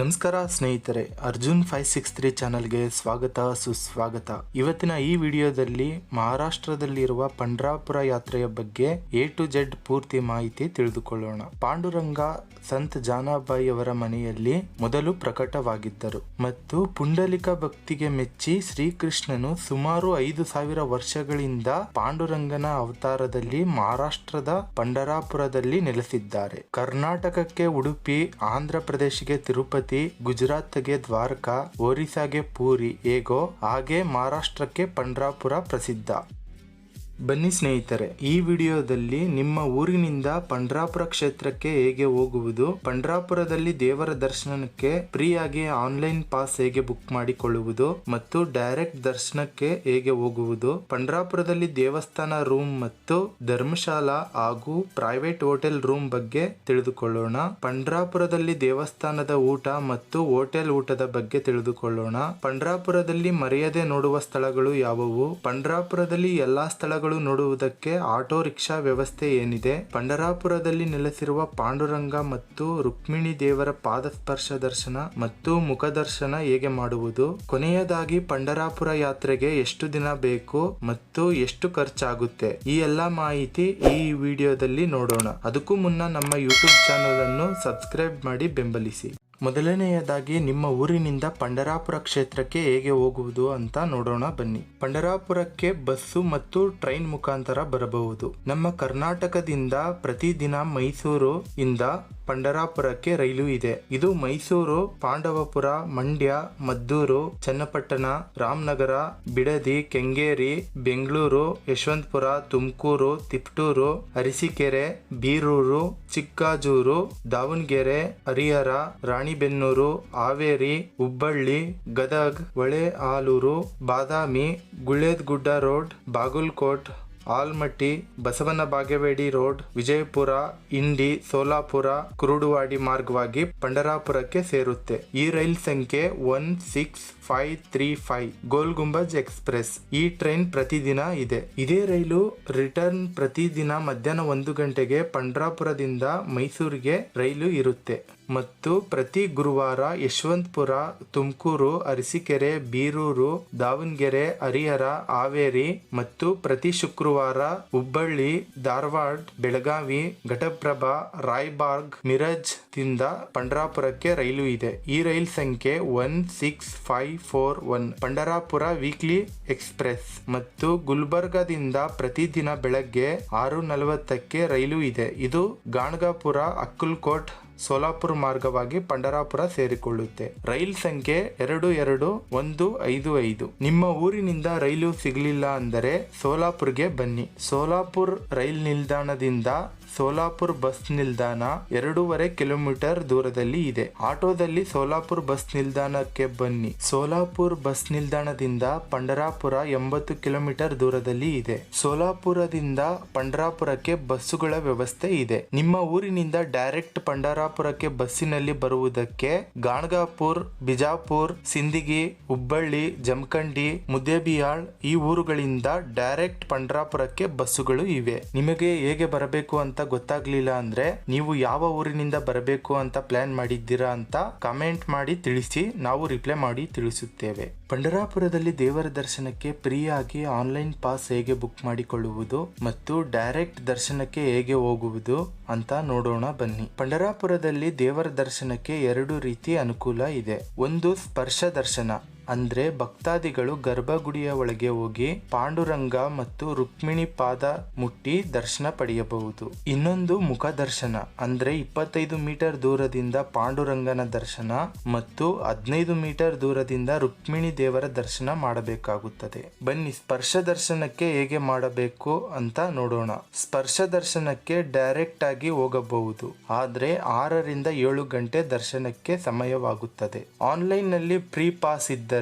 ನಮಸ್ಕಾರ ಸ್ನೇಹಿತರೆ, Arjun five six three ಚಾನಲ್ಗೆ ಸ್ವಾಗತ, ಸುಸ್ವಾಗತ. ಇವತ್ತಿನ ಈ ವಿಡಿಯೋದಲ್ಲಿ ಮಹಾರಾಷ್ಟ್ರದಲ್ಲಿರುವ ಪಂಡ್ರಾಪುರ ಯಾತ್ರೆಯ ಬಗ್ಗೆ ಎ ಟು ಜೆಡ್ ಪೂರ್ತಿ ಮಾಹಿತಿ ತಿಳಿದುಕೊಳ್ಳೋಣ. ಪಾಂಡುರಂಗ ಸಂತ ಜಾನಾಬಾಯಿ ಅವರ ಮನೆಯಲ್ಲಿ ಮೊದಲು ಪ್ರಕಟವಾಗಿದ್ದರು ಮತ್ತು ಪುಂಡಲಿಕ ಭಕ್ತಿಗೆ ಮೆಚ್ಚಿ ಶ್ರೀಕೃಷ್ಣನು ಸುಮಾರು ಐದು ಸಾವಿರ ವರ್ಷಗಳಿಂದ ಪಾಂಡುರಂಗನ ಅವತಾರದಲ್ಲಿ ಮಹಾರಾಷ್ಟ್ರದ ಪಂಡರಾಪುರದಲ್ಲಿ ನೆಲೆಸಿದ್ದಾರೆ. ಕರ್ನಾಟಕಕ್ಕೆ ಉಡುಪಿ, ಆಂಧ್ರ ಪ್ರದೇಶಕ್ಕೆ ತಿರುಪತಿ ಗುಜರಾತ್ಗೆ ದ್ವಾರಕಾ ಒರಿಸ್ಸಾಗೆ ಪೂರಿ ಹೇಗೋ ಹಾಗೆ ಮಹಾರಾಷ್ಟ್ರಕ್ಕೆ ಪಂಡ್ರಾಪುರ ಪ್ರಸಿದ್ಧ. ಬನ್ನಿ ಸ್ನೇಹಿತರೆ, ಈ ವಿಡಿಯೋದಲ್ಲಿ ನಿಮ್ಮ ಊರಿನಿಂದ ಪಂಡ್ರಾಪುರ ಕ್ಷೇತ್ರಕ್ಕೆ ಹೇಗೆ ಹೋಗುವುದು, ಪಂಡ್ರಾಪುರದಲ್ಲಿ ದೇವರ ದರ್ಶನಕ್ಕೆ ಫ್ರೀಯಾಗಿ ಆನ್ಲೈನ್ ಪಾಸ್ ಹೇಗೆ ಬುಕ್ ಮಾಡಿಕೊಳ್ಳುವುದು ಮತ್ತು ಡೈರೆಕ್ಟ್ ದರ್ಶನಕ್ಕೆ ಹೇಗೆ ಹೋಗುವುದು, ಪಂಡ್ರಾಪುರದಲ್ಲಿ ದೇವಸ್ಥಾನ ರೂಮ್ ಮತ್ತು ಧರ್ಮಶಾಲಾ ಹಾಗೂ ಪ್ರೈವೇಟ್ ಹೋಟೆಲ್ ರೂಮ್ ಬಗ್ಗೆ ತಿಳಿದುಕೊಳ್ಳೋಣ. ಪಂಡ್ರಾಪುರದಲ್ಲಿ ದೇವಸ್ಥಾನದ ಊಟ ಮತ್ತು ಹೋಟೆಲ್ ಊಟದ ಬಗ್ಗೆ ತಿಳಿದುಕೊಳ್ಳೋಣ. ಪಂಡ್ರಾಪುರದಲ್ಲಿ ಮರೆಯದೆ ನೋಡುವ ಸ್ಥಳಗಳು ಯಾವುವು, ಪಂಡ್ರಾಪುರದಲ್ಲಿ ಎಲ್ಲಾ ಸ್ಥಳಗಳು ನೋಡುವುದಕ್ಕೆ ಆಟೋ ರಿಕ್ಷಾ ವ್ಯವಸ್ಥೆ ಏನಿದೆ? ಪಂಡರಾಪುರದಲ್ಲಿ ನೆಲೆಸಿರುವ ಪಾಂಡುರಂಗ ಮತ್ತು ರುಕ್ಮಿಣಿ ದೇವರ ಪಾದಸ್ಪರ್ಶ ದರ್ಶನ ಮತ್ತು ಮುಖ ದರ್ಶನ ಹೇಗೆ ಮಾಡುವುದು? ಕೊನೆಯದಾಗಿ ಪಂಡರಾಪುರ ಯಾತ್ರೆಗೆ ಎಷ್ಟು ದಿನ ಬೇಕು ಮತ್ತು ಎಷ್ಟು ಖರ್ಚಾಗುತ್ತೆ? ಈ ಎಲ್ಲಾ ಮಾಹಿತಿ ಈ ವಿಡಿಯೋದಲ್ಲಿ ನೋಡೋಣ. ಅದಕ್ಕೂ ಮುನ್ನ ನಮ್ಮ ಯೂಟ್ಯೂಬ್ ಚಾನಲ್ ಅನ್ನು ಸಬ್ಸ್ಕ್ರೈಬ್ ಮಾಡಿ ಬೆಂಬಲಿಸಿ. ಮೊದಲನೆಯದಾಗಿ ನಿಮ್ಮ ಊರಿನಿಂದ ಪಂಡರಾಪುರ ಕ್ಷೇತ್ರಕ್ಕೆ ಹೇಗೆ ಹೋಗುವುದು ಅಂತ ನೋಡೋಣ ಬನ್ನಿ. ಪಂಡರಾಪುರಕ್ಕೆ ಬಸ್ಸು ಮತ್ತು ಟ್ರೈನ್ ಮುಖಾಂತರ ಬರಬಹುದು. ನಮ್ಮ ಕರ್ನಾಟಕದಿಂದ ಪ್ರತಿದಿನ ಮೈಸೂರು ಇಂದ ಪಂಡರಾಪುರಕ್ಕೆ ರೈಲು ಇದೆ. ಇದು ಮೈಸೂರು, ಪಾಂಡವಪುರ, ಮಂಡ್ಯ, ಮದ್ದೂರು, ಚನ್ನಪಟ್ಟಣ, ರಾಮನಗರ, ಬಿಡದಿ, ಕೆಂಗೇರಿ, ಬೆಂಗಳೂರು, ಯಶವಂತಪುರ, ತುಮಕೂರು, ತಿಪ್ಟೂರು, ಅರಸೀಕೆರೆ, ಬೀರೂರು, ಚಿಕ್ಕಾಜೂರು, ದಾವಣಗೆರೆ, ಹರಿಹರ, ರಾಣಿಬೆನ್ನೂರು, ಹಾವೇರಿ, ಹುಬ್ಬಳ್ಳಿ, ಗದಗ್ ಹೊಳೆ ಆಲೂರು ಬಾದಾಮಿ, ಗುಳೇದ್ಗುಡ್ಡ ರೋಡ್, ಬಾಗಲಕೋಟ್ ಆಲ್ಮಟ್ಟಿ ಬಸವನ ಬಾಗೇವಾಡಿ ರೋಡ್, ವಿಜಯಪುರ, ಇಂಡಿ, ಸೋಲಾಪುರ, ಕುರುಡುವಾಡಿ ಮಾರ್ಗವಾಗಿ ಪಂಡರಾಪುರಕ್ಕೆ ಸೇರುತ್ತೆ. ಈ ರೈಲ್ ಸಂಖ್ಯೆ one six five three five Gol Gumbaz express. ಈ ಟ್ರೈನ್ ಪ್ರತಿದಿನ ಇದೆ. ಇದೇ ರೈಲು ರಿಟರ್ನ್ ಪ್ರತಿದಿನ ಮಧ್ಯಾಹ್ನ ಒಂದು ಗಂಟೆಗೆ ಪಂಡ್ರಾಪುರದಿಂದ ಮೈಸೂರಿಗೆ ರೈಲು ಇರುತ್ತೆ. ಮತ್ತು ಪ್ರತಿ ಗುರುವಾರ ಯಶವಂತಪುರ, ತುಮಕೂರು, ಅರಸೀಕೆರೆ, ಬೀರೂರು, ದಾವಣಗೆರೆ, ಹರಿಹರ, ಹಾವೇರಿ ಮತ್ತು ಪ್ರತಿ ಶುಕ್ರವಾರ ಹುಬ್ಬಳ್ಳಿ, ಧಾರವಾಡ, ಬೆಳಗಾವಿ, ಘಟಪ್ರಭಾ ರಾಯ್ಬಾರ್ಗ್ ಮಿರಜ್ ದಿಂದ ಪಂಡ್ರಾಪುರಕ್ಕೆ ರೈಲು ಇದೆ. ಈ ರೈಲ್ ಸಂಖ್ಯೆ one six five four one Pandharpur weekly express ಮತ್ತು ಗುಲ್ಬರ್ಗಾದಿಂದ ಪ್ರತಿದಿನ ಬೆಳಗ್ಗೆ ಆರು ನಲವತ್ತಕ್ಕೆ ರೈಲು ಇದೆ. ಇದು ಗಾಣಗಾಪುರ ಅಕ್ಕಲ್ಕೋಟ್ ಸೋಲಾಪುರ ಮಾರ್ಗವಾಗಿ ಪಂಡರಾಪುರ ಸೇರಿಕೊಳ್ಳುತ್ತೆ. ರೈಲ್ ಸಂಖ್ಯೆ ಎರಡು ಎರಡು ಒಂದು ಐದು ಐದು. ನಿಮ್ಮ ಊರಿನಿಂದ ರೈಲು ಸಿಗಲಿಲ್ಲ ಅಂದರೆ ಸೋಲಾಪುರ್ಗೆ ಬನ್ನಿ. ಸೋಲಾಪುರ್ ರೈಲ್ ನಿಲ್ದಾಣದಿಂದ ಸೋಲಾಪುರ್ ಬಸ್ ನಿಲ್ದಾಣ ಎರಡೂವರೆ ಕಿಲೋಮೀಟರ್ ದೂರದಲ್ಲಿ ಇದೆ. ಆಟೋದಲ್ಲಿ ಸೋಲಾಪುರ್ ಬಸ್ ನಿಲ್ದಾಣಕ್ಕೆ ಬನ್ನಿ. ಸೋಲಾಪುರ್ ಬಸ್ ನಿಲ್ದಾಣದಿಂದ ಪಂಡರಾಪುರ ಎಂಬತ್ತು ಕಿಲೋಮೀಟರ್ ದೂರದಲ್ಲಿ ಇದೆ. ಸೋಲಾಪುರದಿಂದ ಪಂಡರಾಪುರಕ್ಕೆ ಬಸ್ಸುಗಳ ವ್ಯವಸ್ಥೆ ಇದೆ. ನಿಮ್ಮ ಊರಿನಿಂದ ಡೈರೆಕ್ಟ್ ಪಂಡರಾಪುರಕ್ಕೆ ಬಸ್ಸಿನಲ್ಲಿ ಬರುವುದಕ್ಕೆ ಗಾಣಗಾಪುರ್, ಬಿಜಾಪುರ್, ಸಿಂದಿಗಿ, ಹುಬ್ಬಳ್ಳಿ, ಜಮಖಂಡಿ ಮುದ್ದೇಬಿಯಾಳ್ ಈ ಊರುಗಳಿಂದ ಡೈರೆಕ್ಟ್ ಪಂಡ್ರಾಪುರಕ್ಕೆ ಬಸ್ಸುಗಳು ಇವೆ. ನಿಮಗೆ ಹೇಗೆ ಬರಬೇಕು ಅಂತ ಗೊತ್ತಾಗ್ಲಿಲ್ಲ ಅಂದ್ರೆ ನೀವು ಯಾವ ಊರಿನಿಂದ ಬರಬೇಕು ಅಂತ ಪ್ಲಾನ್ ಮಾಡಿದ್ದೀರಾ ಅಂತ ಕಮೆಂಟ್ ಮಾಡಿ ತಿಳಿಸಿ, ನಾವು ರಿಪ್ಲೈ ಮಾಡಿ ತಿಳಿಸುತ್ತೇವೆ. ಪಂಡರಾಪುರದಲ್ಲಿ ದೇವರ ದರ್ಶನಕ್ಕೆ ಫ್ರೀ ಆಗಿ ಆನ್ಲೈನ್ ಪಾಸ್ ಹೇಗೆ ಬುಕ್ ಮಾಡಿಕೊಳ್ಳುವುದು ಮತ್ತು ಡೈರೆಕ್ಟ್ ದರ್ಶನಕ್ಕೆ ಹೇಗೆ ಹೋಗುವುದು ಅಂತ ನೋಡೋಣ ಬನ್ನಿ. ಪಂಡರಾಪುರದಲ್ಲಿ ದೇವರ ದರ್ಶನಕ್ಕೆ ಎರಡು ರೀತಿ ಅನುಕೂಲ ಇದೆ. ಒಂದು ಸ್ಪರ್ಶ ದರ್ಶನ. ಅಂದ್ರೆ ಭಕ್ತಾದಿಗಳು ಗರ್ಭಗುಡಿಯ ಒಳಗೆ ಹೋಗಿ ಪಾಂಡುರಂಗ ಮತ್ತು ರುಕ್ಮಿಣಿ ಪಾದ ಮುಟ್ಟಿ ದರ್ಶನ ಪಡೆಯಬಹುದು. ಇನ್ನೊಂದು ಮುಖ ದರ್ಶನ ಅಂದ್ರೆ ಇಪ್ಪತ್ತೈದು ಮೀಟರ್ ದೂರದಿಂದ ಪಾಂಡುರಂಗನ ದರ್ಶನ ಮತ್ತು ಹದಿನೈದು ಮೀಟರ್ ದೂರದಿಂದ ರುಕ್ಮಿಣಿ ದೇವರ ದರ್ಶನ ಮಾಡಬೇಕಾಗುತ್ತದೆ. ಬನ್ನಿ ಸ್ಪರ್ಶ ದರ್ಶನಕ್ಕೆ ಹೇಗೆ ಮಾಡಬೇಕು ಅಂತ ನೋಡೋಣ. ಸ್ಪರ್ಶ ದರ್ಶನಕ್ಕೆ ಡೈರೆಕ್ಟ್ ಆಗಿ ಹೋಗಬಹುದು. ಆದ್ರೆ ಆರರಿಂದ ಏಳು ಗಂಟೆ ದರ್ಶನಕ್ಕೆ ಸಮಯವಾಗುತ್ತದೆ. ಆನ್ಲೈನ್ನಲ್ಲಿ ಪ್ರೀ ಪಾಸ್ ಇದ್ದರೆ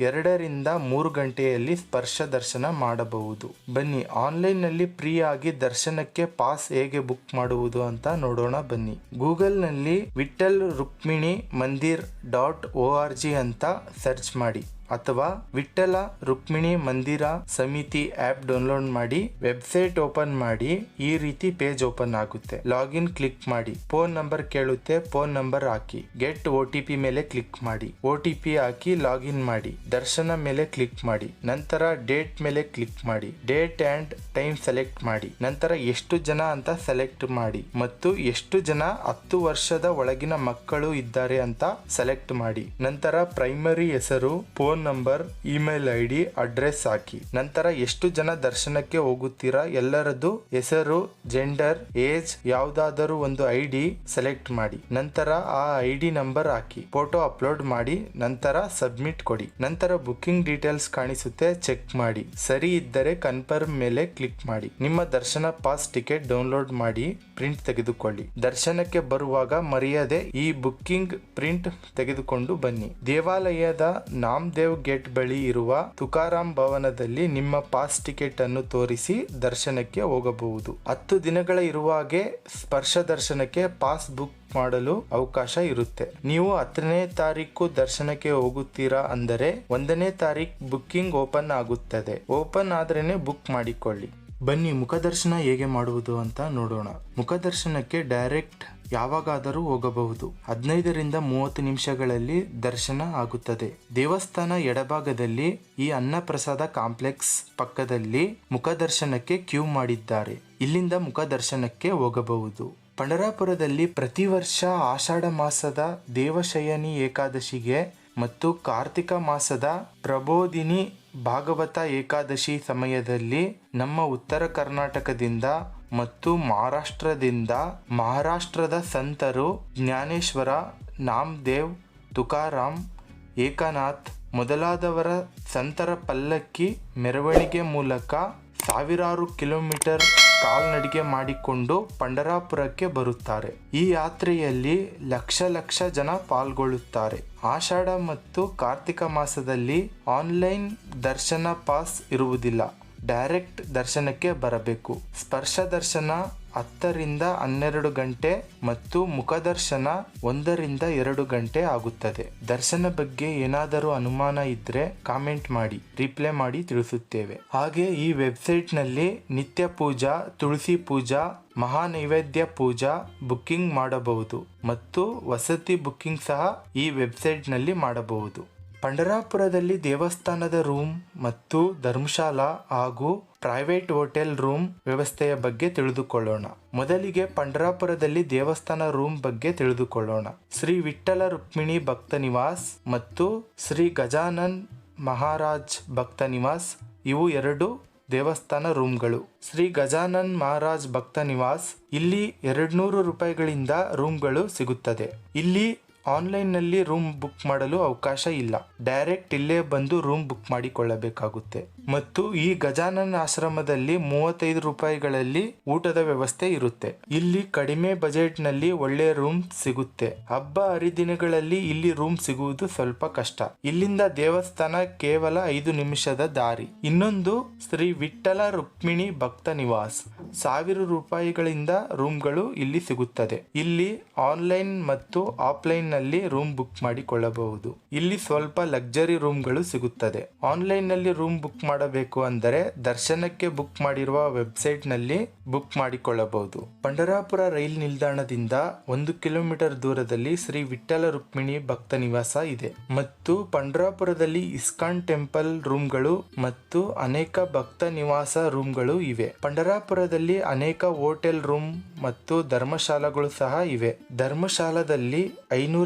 ಎರಡರಿಂದ ಮೂರು ಗಂಟೆಯಲ್ಲಿ ಸ್ಪರ್ಶ ದರ್ಶನ ಮಾಡಬಹುದು. ಬನ್ನಿ, ಆನ್ಲೈನ್ನಲ್ಲಿ ಫ್ರೀ ಆಗಿ ದರ್ಶನಕ್ಕೆ ಪಾಸ್ ಹೇಗೆ ಬುಕ್ ಮಾಡುವುದು ಅಂತ ನೋಡೋಣ ಬನ್ನಿ. ಗೂಗಲ್ನಲ್ಲಿ Vitthal Rukmini Mandir dot O R G ಅಂತ ಸರ್ಚ್ ಮಾಡಿ. ಅಥವಾ ವಿಠಲ ರುಕ್ಮಿಣಿ ಮಂದಿರ ಸಮಿತಿ ಆಪ್ ಡೌನ್ಲೋಡ್ ಮಾಡಿ ವೆಬ್ಸೈಟ್ ಓಪನ್ ಮಾಡಿ ಈ ರೀತಿ ಪೇಜ್ ಓಪನ್ ಆಗುತ್ತೆ. ಲಾಗಿನ್ ಕ್ಲಿಕ್ ಮಾಡಿ. ಫೋನ್ ನಂಬರ್ ಕೇಳುತ್ತೆ, ಫೋನ್ ನಂಬರ್ ಹಾಕಿ. ಗೆಟ್ ಓ ಟಿ ಪಿ ಮೇಲೆ ಕ್ಲಿಕ್ ಮಾಡಿ. ಓ ಟಿ ಪಿ ಹಾಕಿ ಲಾಗಿನ್ ಮಾಡಿ. ದರ್ಶನ ಮೇಲೆ ಕ್ಲಿಕ್ ಮಾಡಿ. ನಂತರ ಡೇಟ್ ಮೇಲೆ ಕ್ಲಿಕ್ ಮಾಡಿ. ಡೇಟ್ ಅಂಡ್ ಟೈಮ್ ಸೆಲೆಕ್ಟ್ ಮಾಡಿ. ನಂತರ ಎಷ್ಟು ಜನ ಅಂತ ಸೆಲೆಕ್ಟ್ ಮಾಡಿ. ಮತ್ತು ಎಷ್ಟು ಜನ ಹತ್ತು ವರ್ಷದ ಒಳಗಿನ ಮಕ್ಕಳು ಇದ್ದಾರೆ ಅಂತ ಸೆಲೆಕ್ಟ್ ಮಾಡಿ. ನಂತರ ಪ್ರೈಮರಿ ಹೆಸರು, phone number, email I D address ಹಾಕಿ. ನಂತರ ಎಷ್ಟು ಜನ ದರ್ಶನಕ್ಕೆ ಹೋಗುತ್ತೀರಾ ಎಲ್ಲರದ್ದು ಹೆಸರು, ಜೆಂಡರ್, ಏಜ್ ಯಾವುದಾದರೂ ಒಂದು ಐ ಡಿ ಸೆಲೆಕ್ಟ್ ಮಾಡಿ. ನಂತರ ಆ ಐ ಡಿ ನಂಬರ್ ಹಾಕಿ. ಫೋಟೋ ಅಪ್ಲೋಡ್ ಮಾಡಿ, ನಂತರ ಸಬ್ಮಿಟ್ ಕೊಡಿ. ನಂತರ ಬುಕಿಂಗ್ ಡೀಟೇಲ್ಸ್ ಕಾಣಿಸುತ್ತೆ ಚೆಕ್ ಮಾಡಿ. ಸರಿ ಇದ್ದರೆ ಕನ್ಫರ್ಮ್ ಮೇಲೆ ಕ್ಲಿಕ್ ಮಾಡಿ. ನಿಮ್ಮ ದರ್ಶನ ಪಾಸ್ ಟಿಕೆಟ್ ಡೌನ್ಲೋಡ್ ಮಾಡಿ, ಪ್ರಿಂಟ್ ತೆಗೆದುಕೊಳ್ಳಿ. ದರ್ಶನಕ್ಕೆ ಬರುವಾಗ ಮರೆಯದೆ ಈ ಬುಕ್ಕಿಂಗ್ ಪ್ರಿಂಟ್ ತೆಗೆದುಕೊಂಡು ಬನ್ನಿ. ದೇವಾಲಯದ ನಾಮದೇವ್ ಗೇಟ್ ಬಳಿ ಇರುವ ತುಕಾರಾಂ ಭವನದಲ್ಲಿ ನಿಮ್ಮ ಪಾಸ್ ಟಿಕೆಟ್ ಅನ್ನು ತೋರಿಸಿ ದರ್ಶನಕ್ಕೆ ಹೋಗಬಹುದು. ಹತ್ತು ದಿನಗಳ ಇರುವಾಗೆ ಸ್ಪರ್ಶ ದರ್ಶನಕ್ಕೆ ಪಾಸ್ ಬುಕ್ ಮಾಡಲು ಅವಕಾಶ ಇರುತ್ತೆ. ನೀವು ಹತ್ತನೇ ತಾರೀಕು ದರ್ಶನಕ್ಕೆ ಹೋಗುತ್ತೀರಾ ಅಂದರೆ ಒಂದನೇ ತಾರೀಕು ಬುಕ್ಕಿಂಗ್ ಓಪನ್ ಆಗುತ್ತದೆ. ಓಪನ್ ಆದ್ರೇನೆ ಬುಕ್ ಮಾಡಿಕೊಳ್ಳಿ. ಬನ್ನಿ ಮುಖದರ್ಶನ ಹೇಗೆ ಮಾಡುವುದು ಅಂತ ನೋಡೋಣ. ಮುಖದರ್ಶನಕ್ಕೆ ಡೈರೆಕ್ಟ್ ಯಾವಾಗಾದರೂ ಹೋಗಬಹುದು. ಹದಿನೈದರಿಂದ ಮೂವತ್ತು ನಿಮಿಷಗಳಲ್ಲಿ ದರ್ಶನ ಆಗುತ್ತದೆ. ದೇವಸ್ಥಾನ ಎಡಭಾಗದಲ್ಲಿ ಈ ಅನ್ನಪ್ರಸಾದ ಕಾಂಪ್ಲೆಕ್ಸ್ ಪಕ್ಕದಲ್ಲಿ ಮುಖದರ್ಶನಕ್ಕೆ ಕ್ಯೂ ಮಾಡಿದ್ದಾರೆ. ಇಲ್ಲಿಂದ ಮುಖದರ್ಶನಕ್ಕೆ ಹೋಗಬಹುದು. ಪಂಡರಾಪುರದಲ್ಲಿ ಪ್ರತಿ ವರ್ಷ ಆಷಾಢ ಮಾಸದ ದೇವಶಯನಿ ಏಕಾದಶಿಗೆ ಮತ್ತು ಕಾರ್ತಿಕ ಮಾಸದ ಪ್ರಬೋಧಿನಿ ಭಾಗವತ ಏಕಾದಶಿ ಸಮಯದಲ್ಲಿ ನಮ್ಮ ಉತ್ತರ ಕರ್ನಾಟಕದಿಂದ ಮತ್ತು ಮಹಾರಾಷ್ಟ್ರದಿಂದ ಮಹಾರಾಷ್ಟ್ರದ ಸಂತರು ಜ್ಞಾನೇಶ್ವರ, ನಾಮದೇವ್, ತುಕಾರಾಮ್, ಏಕನಾಥ್ ಮೊದಲಾದವರ ಸಂತರ ಪಲ್ಲಕ್ಕಿ ಮೆರವಣಿಗೆ ಮೂಲಕ ಸಾವಿರಾರು ಕಿಲೋಮೀಟರ್ ಕಾಲ್ನಡಿಗೆ ಮಾಡಿಕೊಂಡು ಪಂಡರಾಪುರಕ್ಕೆ ಬರುತ್ತಾರೆ. ಈ ಯಾತ್ರೆಯಲ್ಲಿ ಲಕ್ಷ ಲಕ್ಷ ಜನ ಪಾಲ್ಗೊಳ್ಳುತ್ತಾರೆ. ಆಷಾಢ ಮತ್ತು ಕಾರ್ತಿಕ ಮಾಸದಲ್ಲಿ ಆನ್ಲೈನ್ ದರ್ಶನ ಪಾಸ್ ಇರುವುದಿಲ್ಲ. ಡೈರೆಕ್ಟ್ ದರ್ಶನಕ್ಕೆ ಬರಬೇಕು. ಸ್ಪರ್ಶ ದರ್ಶನ ಹತ್ತರಿಂದ ಹನ್ನೆರಡು ಗಂಟೆ ಮತ್ತು ಮುಖದರ್ಶನ ಒಂದರಿಂದ ಎರಡು ಗಂಟೆ ಆಗುತ್ತದೆ. ದರ್ಶನ ಬಗ್ಗೆ ಏನಾದರೂ ಅನುಮಾನ ಇದ್ರೆ ಕಾಮೆಂಟ್ ಮಾಡಿ, ರಿಪ್ಲೈ ಮಾಡಿ ತಿಳಿಸುತ್ತೇವೆ. ಹಾಗೆ ಈ ವೆಬ್ಸೈಟ್ನಲ್ಲಿ ನಿತ್ಯ ಪೂಜಾ, ತುಳಸಿ ಪೂಜಾ ಮಹಾ ನೈವೇದ್ಯ ಪೂಜಾ ಬುಕ್ಕಿಂಗ್ ಮಾಡಬಹುದು ಮತ್ತು ವಸತಿ ಬುಕ್ಕಿಂಗ್ ಸಹ ಈ ವೆಬ್ಸೈಟ್ನಲ್ಲಿ ಮಾಡಬಹುದು. ಪಂಡರಾಪುರದಲ್ಲಿ ದೇವಸ್ಥಾನದ ರೂಮ್ ಮತ್ತು ಧರ್ಮಶಾಲಾ ಹಾಗೂ ಪ್ರೈವೇಟ್ ಹೋಟೆಲ್ ರೂಮ್ ವ್ಯವಸ್ಥೆಯ ಬಗ್ಗೆ ತಿಳಿದುಕೊಳ್ಳೋಣ. ಮೊದಲಿಗೆ ಪಂಡರಾಪುರದಲ್ಲಿ ದೇವಸ್ಥಾನ ರೂಮ್ ಬಗ್ಗೆ ತಿಳಿದುಕೊಳ್ಳೋಣ. ಶ್ರೀ ವಿಠ್ಠಲ ರುಕ್ಮಿಣಿ ಭಕ್ತ ನಿವಾಸ್ ಮತ್ತು ಶ್ರೀ ಗಜಾನನ್ ಮಹಾರಾಜ್ ಭಕ್ತ ನಿವಾಸ್, ಇವು ಎರಡು ದೇವಸ್ಥಾನ ರೂಮ್ಗಳು. ಶ್ರೀ ಗಜಾನನ್ ಮಹಾರಾಜ್ ಭಕ್ತ ನಿವಾಸ್, ಇಲ್ಲಿ ಎರಡ್ನೂರು ರೂಪಾಯಿಗಳಿಂದ ರೂಮ್ಗಳು ಸಿಗುತ್ತದೆ. ಇಲ್ಲಿ ಆನ್ಲೈನ್ನಲ್ಲಿ ರೂಮ್ ಬುಕ್ ಮಾಡಲು ಅವಕಾಶ ಇಲ್ಲ. ಡೈರೆಕ್ಟ್ ಇಲ್ಲೇ ಬಂದು ರೂಮ್ ಬುಕ್ ಮಾಡಿಕೊಳ್ಳಬೇಕಾಗುತ್ತೆ. ಮತ್ತು ಈ ಗಜಾನನ ಆಶ್ರಮದಲ್ಲಿ ಮೂವತ್ತೈದು ರೂಪಾಯಿಗಳಲ್ಲಿ ಊಟದ ವ್ಯವಸ್ಥೆ ಇರುತ್ತೆ. ಇಲ್ಲಿ ಕಡಿಮೆ ಬಜೆಟ್ನಲ್ಲಿ ಒಳ್ಳೆ ರೂಮ್ ಸಿಗುತ್ತೆ. ಹಬ್ಬ ಹರಿದಿನಗಳಲ್ಲಿ ಇಲ್ಲಿ ರೂಮ್ ಸಿಗುವುದು ಸ್ವಲ್ಪ ಕಷ್ಟ. ಇಲ್ಲಿಂದ ದೇವಸ್ಥಾನ ಕೇವಲ ಐದು ನಿಮಿಷದ ದಾರಿ. ಇನ್ನೊಂದು ಶ್ರೀ ವಿಠಲ ರುಕ್ಮಿಣಿ ಭಕ್ತ ನಿವಾಸ್. ಸಾವಿರ ರೂಪಾಯಿಗಳಿಂದ ರೂಮ್ಗಳು ಇಲ್ಲಿ ಸಿಗುತ್ತದೆ. ಇಲ್ಲಿ ಆನ್ಲೈನ್ ಮತ್ತು ಆಫ್ಲೈನ್ ನಲ್ಲಿ ರೂಮ್ ಬುಕ್ ಮಾಡಿಕೊಳ್ಳಬಹುದು. ಇಲ್ಲಿ ಸ್ವಲ್ಪ ಲಕ್ಸರಿ ರೂಮ್ಗಳು ಸಿಗುತ್ತದೆ. ಆನ್ಲೈನ್ನಲ್ಲಿ ರೂಮ್ ಬುಕ್ ಮಾಡಬೇಕು ಅಂದರೆ ದರ್ಶನಕ್ಕೆ ಬುಕ್ ಮಾಡಿರುವ ವೆಬ್ಸೈಟ್ನಲ್ಲಿ ಬುಕ್ ಮಾಡಿಕೊಳ್ಳಬಹುದು. ಪಂಡರಾಪುರ ರೈಲ್ ನಿಲ್ದಾಣದಿಂದ ಒಂದು ಕಿಲೋಮೀಟರ್ ದೂರದಲ್ಲಿ ಶ್ರೀ ವಿಠಲ ರುಕ್ಮಿಣಿ ಭಕ್ತ ನಿವಾಸ ಇದೆ. ಮತ್ತು ಪಂಡರಾಪುರದಲ್ಲಿ ಇಸ್ಕಾನ್ ಟೆಂಪಲ್ ರೂಮ್ಗಳು ಮತ್ತು ಅನೇಕ ಭಕ್ತ ನಿವಾಸ ರೂಮ್ಗಳು ಇವೆ. ಪಂಡರಾಪುರದಲ್ಲಿ ಅನೇಕ ಹೋಟೆಲ್ ರೂಮ್ ಮತ್ತು ಧರ್ಮಶಾಲಾಗಳು ಸಹ ಇವೆ. ಧರ್ಮಶಾಲಾದಲ್ಲಿ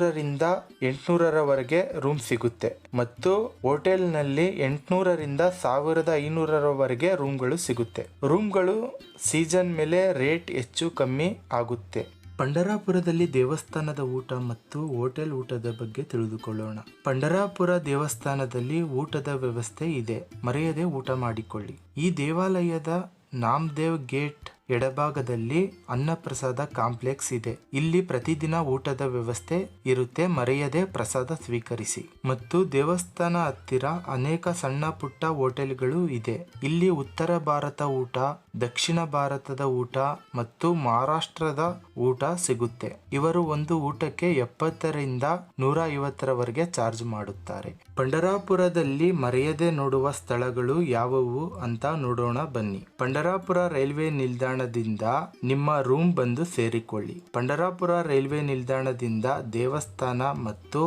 ಐನೂರರಿಂದ ಎಂಟುನೂರರವರೆಗೆ ರೂಮ್ ಸಿಗುತ್ತೆ. ಮತ್ತು ಹೋಟೆಲ್ನಲ್ಲಿ ಎಂಟುನೂರರಿಂದ ಸಾವಿರದ ಐನೂರರವರೆಗೆ ರೂಮ್ಗಳು ಸಿಗುತ್ತೆ. ರೂಮ್ಗಳು ಸೀಸನ್ ಮೇಲೆ ರೇಟ್ ಹೆಚ್ಚು ಕಮ್ಮಿ ಆಗುತ್ತೆ. ಪಂಡರಾಪುರದಲ್ಲಿ ದೇವಸ್ಥಾನದ ಊಟ ಮತ್ತು ಹೋಟೆಲ್ ಊಟದ ಬಗ್ಗೆ ತಿಳಿದುಕೊಳ್ಳೋಣ. ಪಂಡರಾಪುರ ದೇವಸ್ಥಾನದಲ್ಲಿ ಊಟದ ವ್ಯವಸ್ಥೆ ಇದೆ. ಮರೆಯದೆ ಊಟ ಮಾಡಿಕೊಳ್ಳಿ. ಈ ದೇವಾಲಯದ ನಾಮದೇವ್ ಗೇಟ್ ಎಡಭಾಗದಲ್ಲಿ ಅನ್ನಪ್ರಸಾದ ಕಾಂಪ್ಲೆಕ್ಸ್ ಇದೆ. ಇಲ್ಲಿ ಪ್ರತಿದಿನ ಊಟದ ವ್ಯವಸ್ಥೆ ಇರುತ್ತೆ. ಮರೆಯದೆ ಪ್ರಸಾದ ಸ್ವೀಕರಿಸಿ. ಮತ್ತು ದೇವಸ್ಥಾನ ಹತ್ತಿರ ಅನೇಕ ಸಣ್ಣ ಪುಟ್ಟ ಹೋಟೆಲ್ಗಳು ಇದೆ. ಇಲ್ಲಿ ಉತ್ತರ ಭಾರತ ಊಟ, ದಕ್ಷಿಣ ಭಾರತದ ಊಟ ಮತ್ತು ಮಹಾರಾಷ್ಟ್ರದ ಊಟ ಸಿಗುತ್ತೆ. ಇವರು ಒಂದು ಊಟಕ್ಕೆ ಎಪ್ಪತ್ತರಿಂದ ನೂರ ಐವತ್ತರವರೆಗೆ ಚಾರ್ಜ್ ಮಾಡುತ್ತಾರೆ. ಪಂಡರಾಪುರದಲ್ಲಿ ಮರೆಯದೆ ನೋಡುವ ಸ್ಥಳಗಳು ಯಾವುವು ಅಂತ ನೋಡೋಣ ಬನ್ನಿ. ಪಂಡರಾಪುರ ರೈಲ್ವೆ ನಿಲ್ದಾಣದಿಂದ ನಿಮ್ಮ ರೂಮ್ ಬಂದು ಸೇರಿಕೊಳ್ಳಿ. ಪಂಡರಾಪುರ ರೈಲ್ವೆ ನಿಲ್ದಾಣದಿಂದ ದೇವಸ್ಥಾನ ಮತ್ತು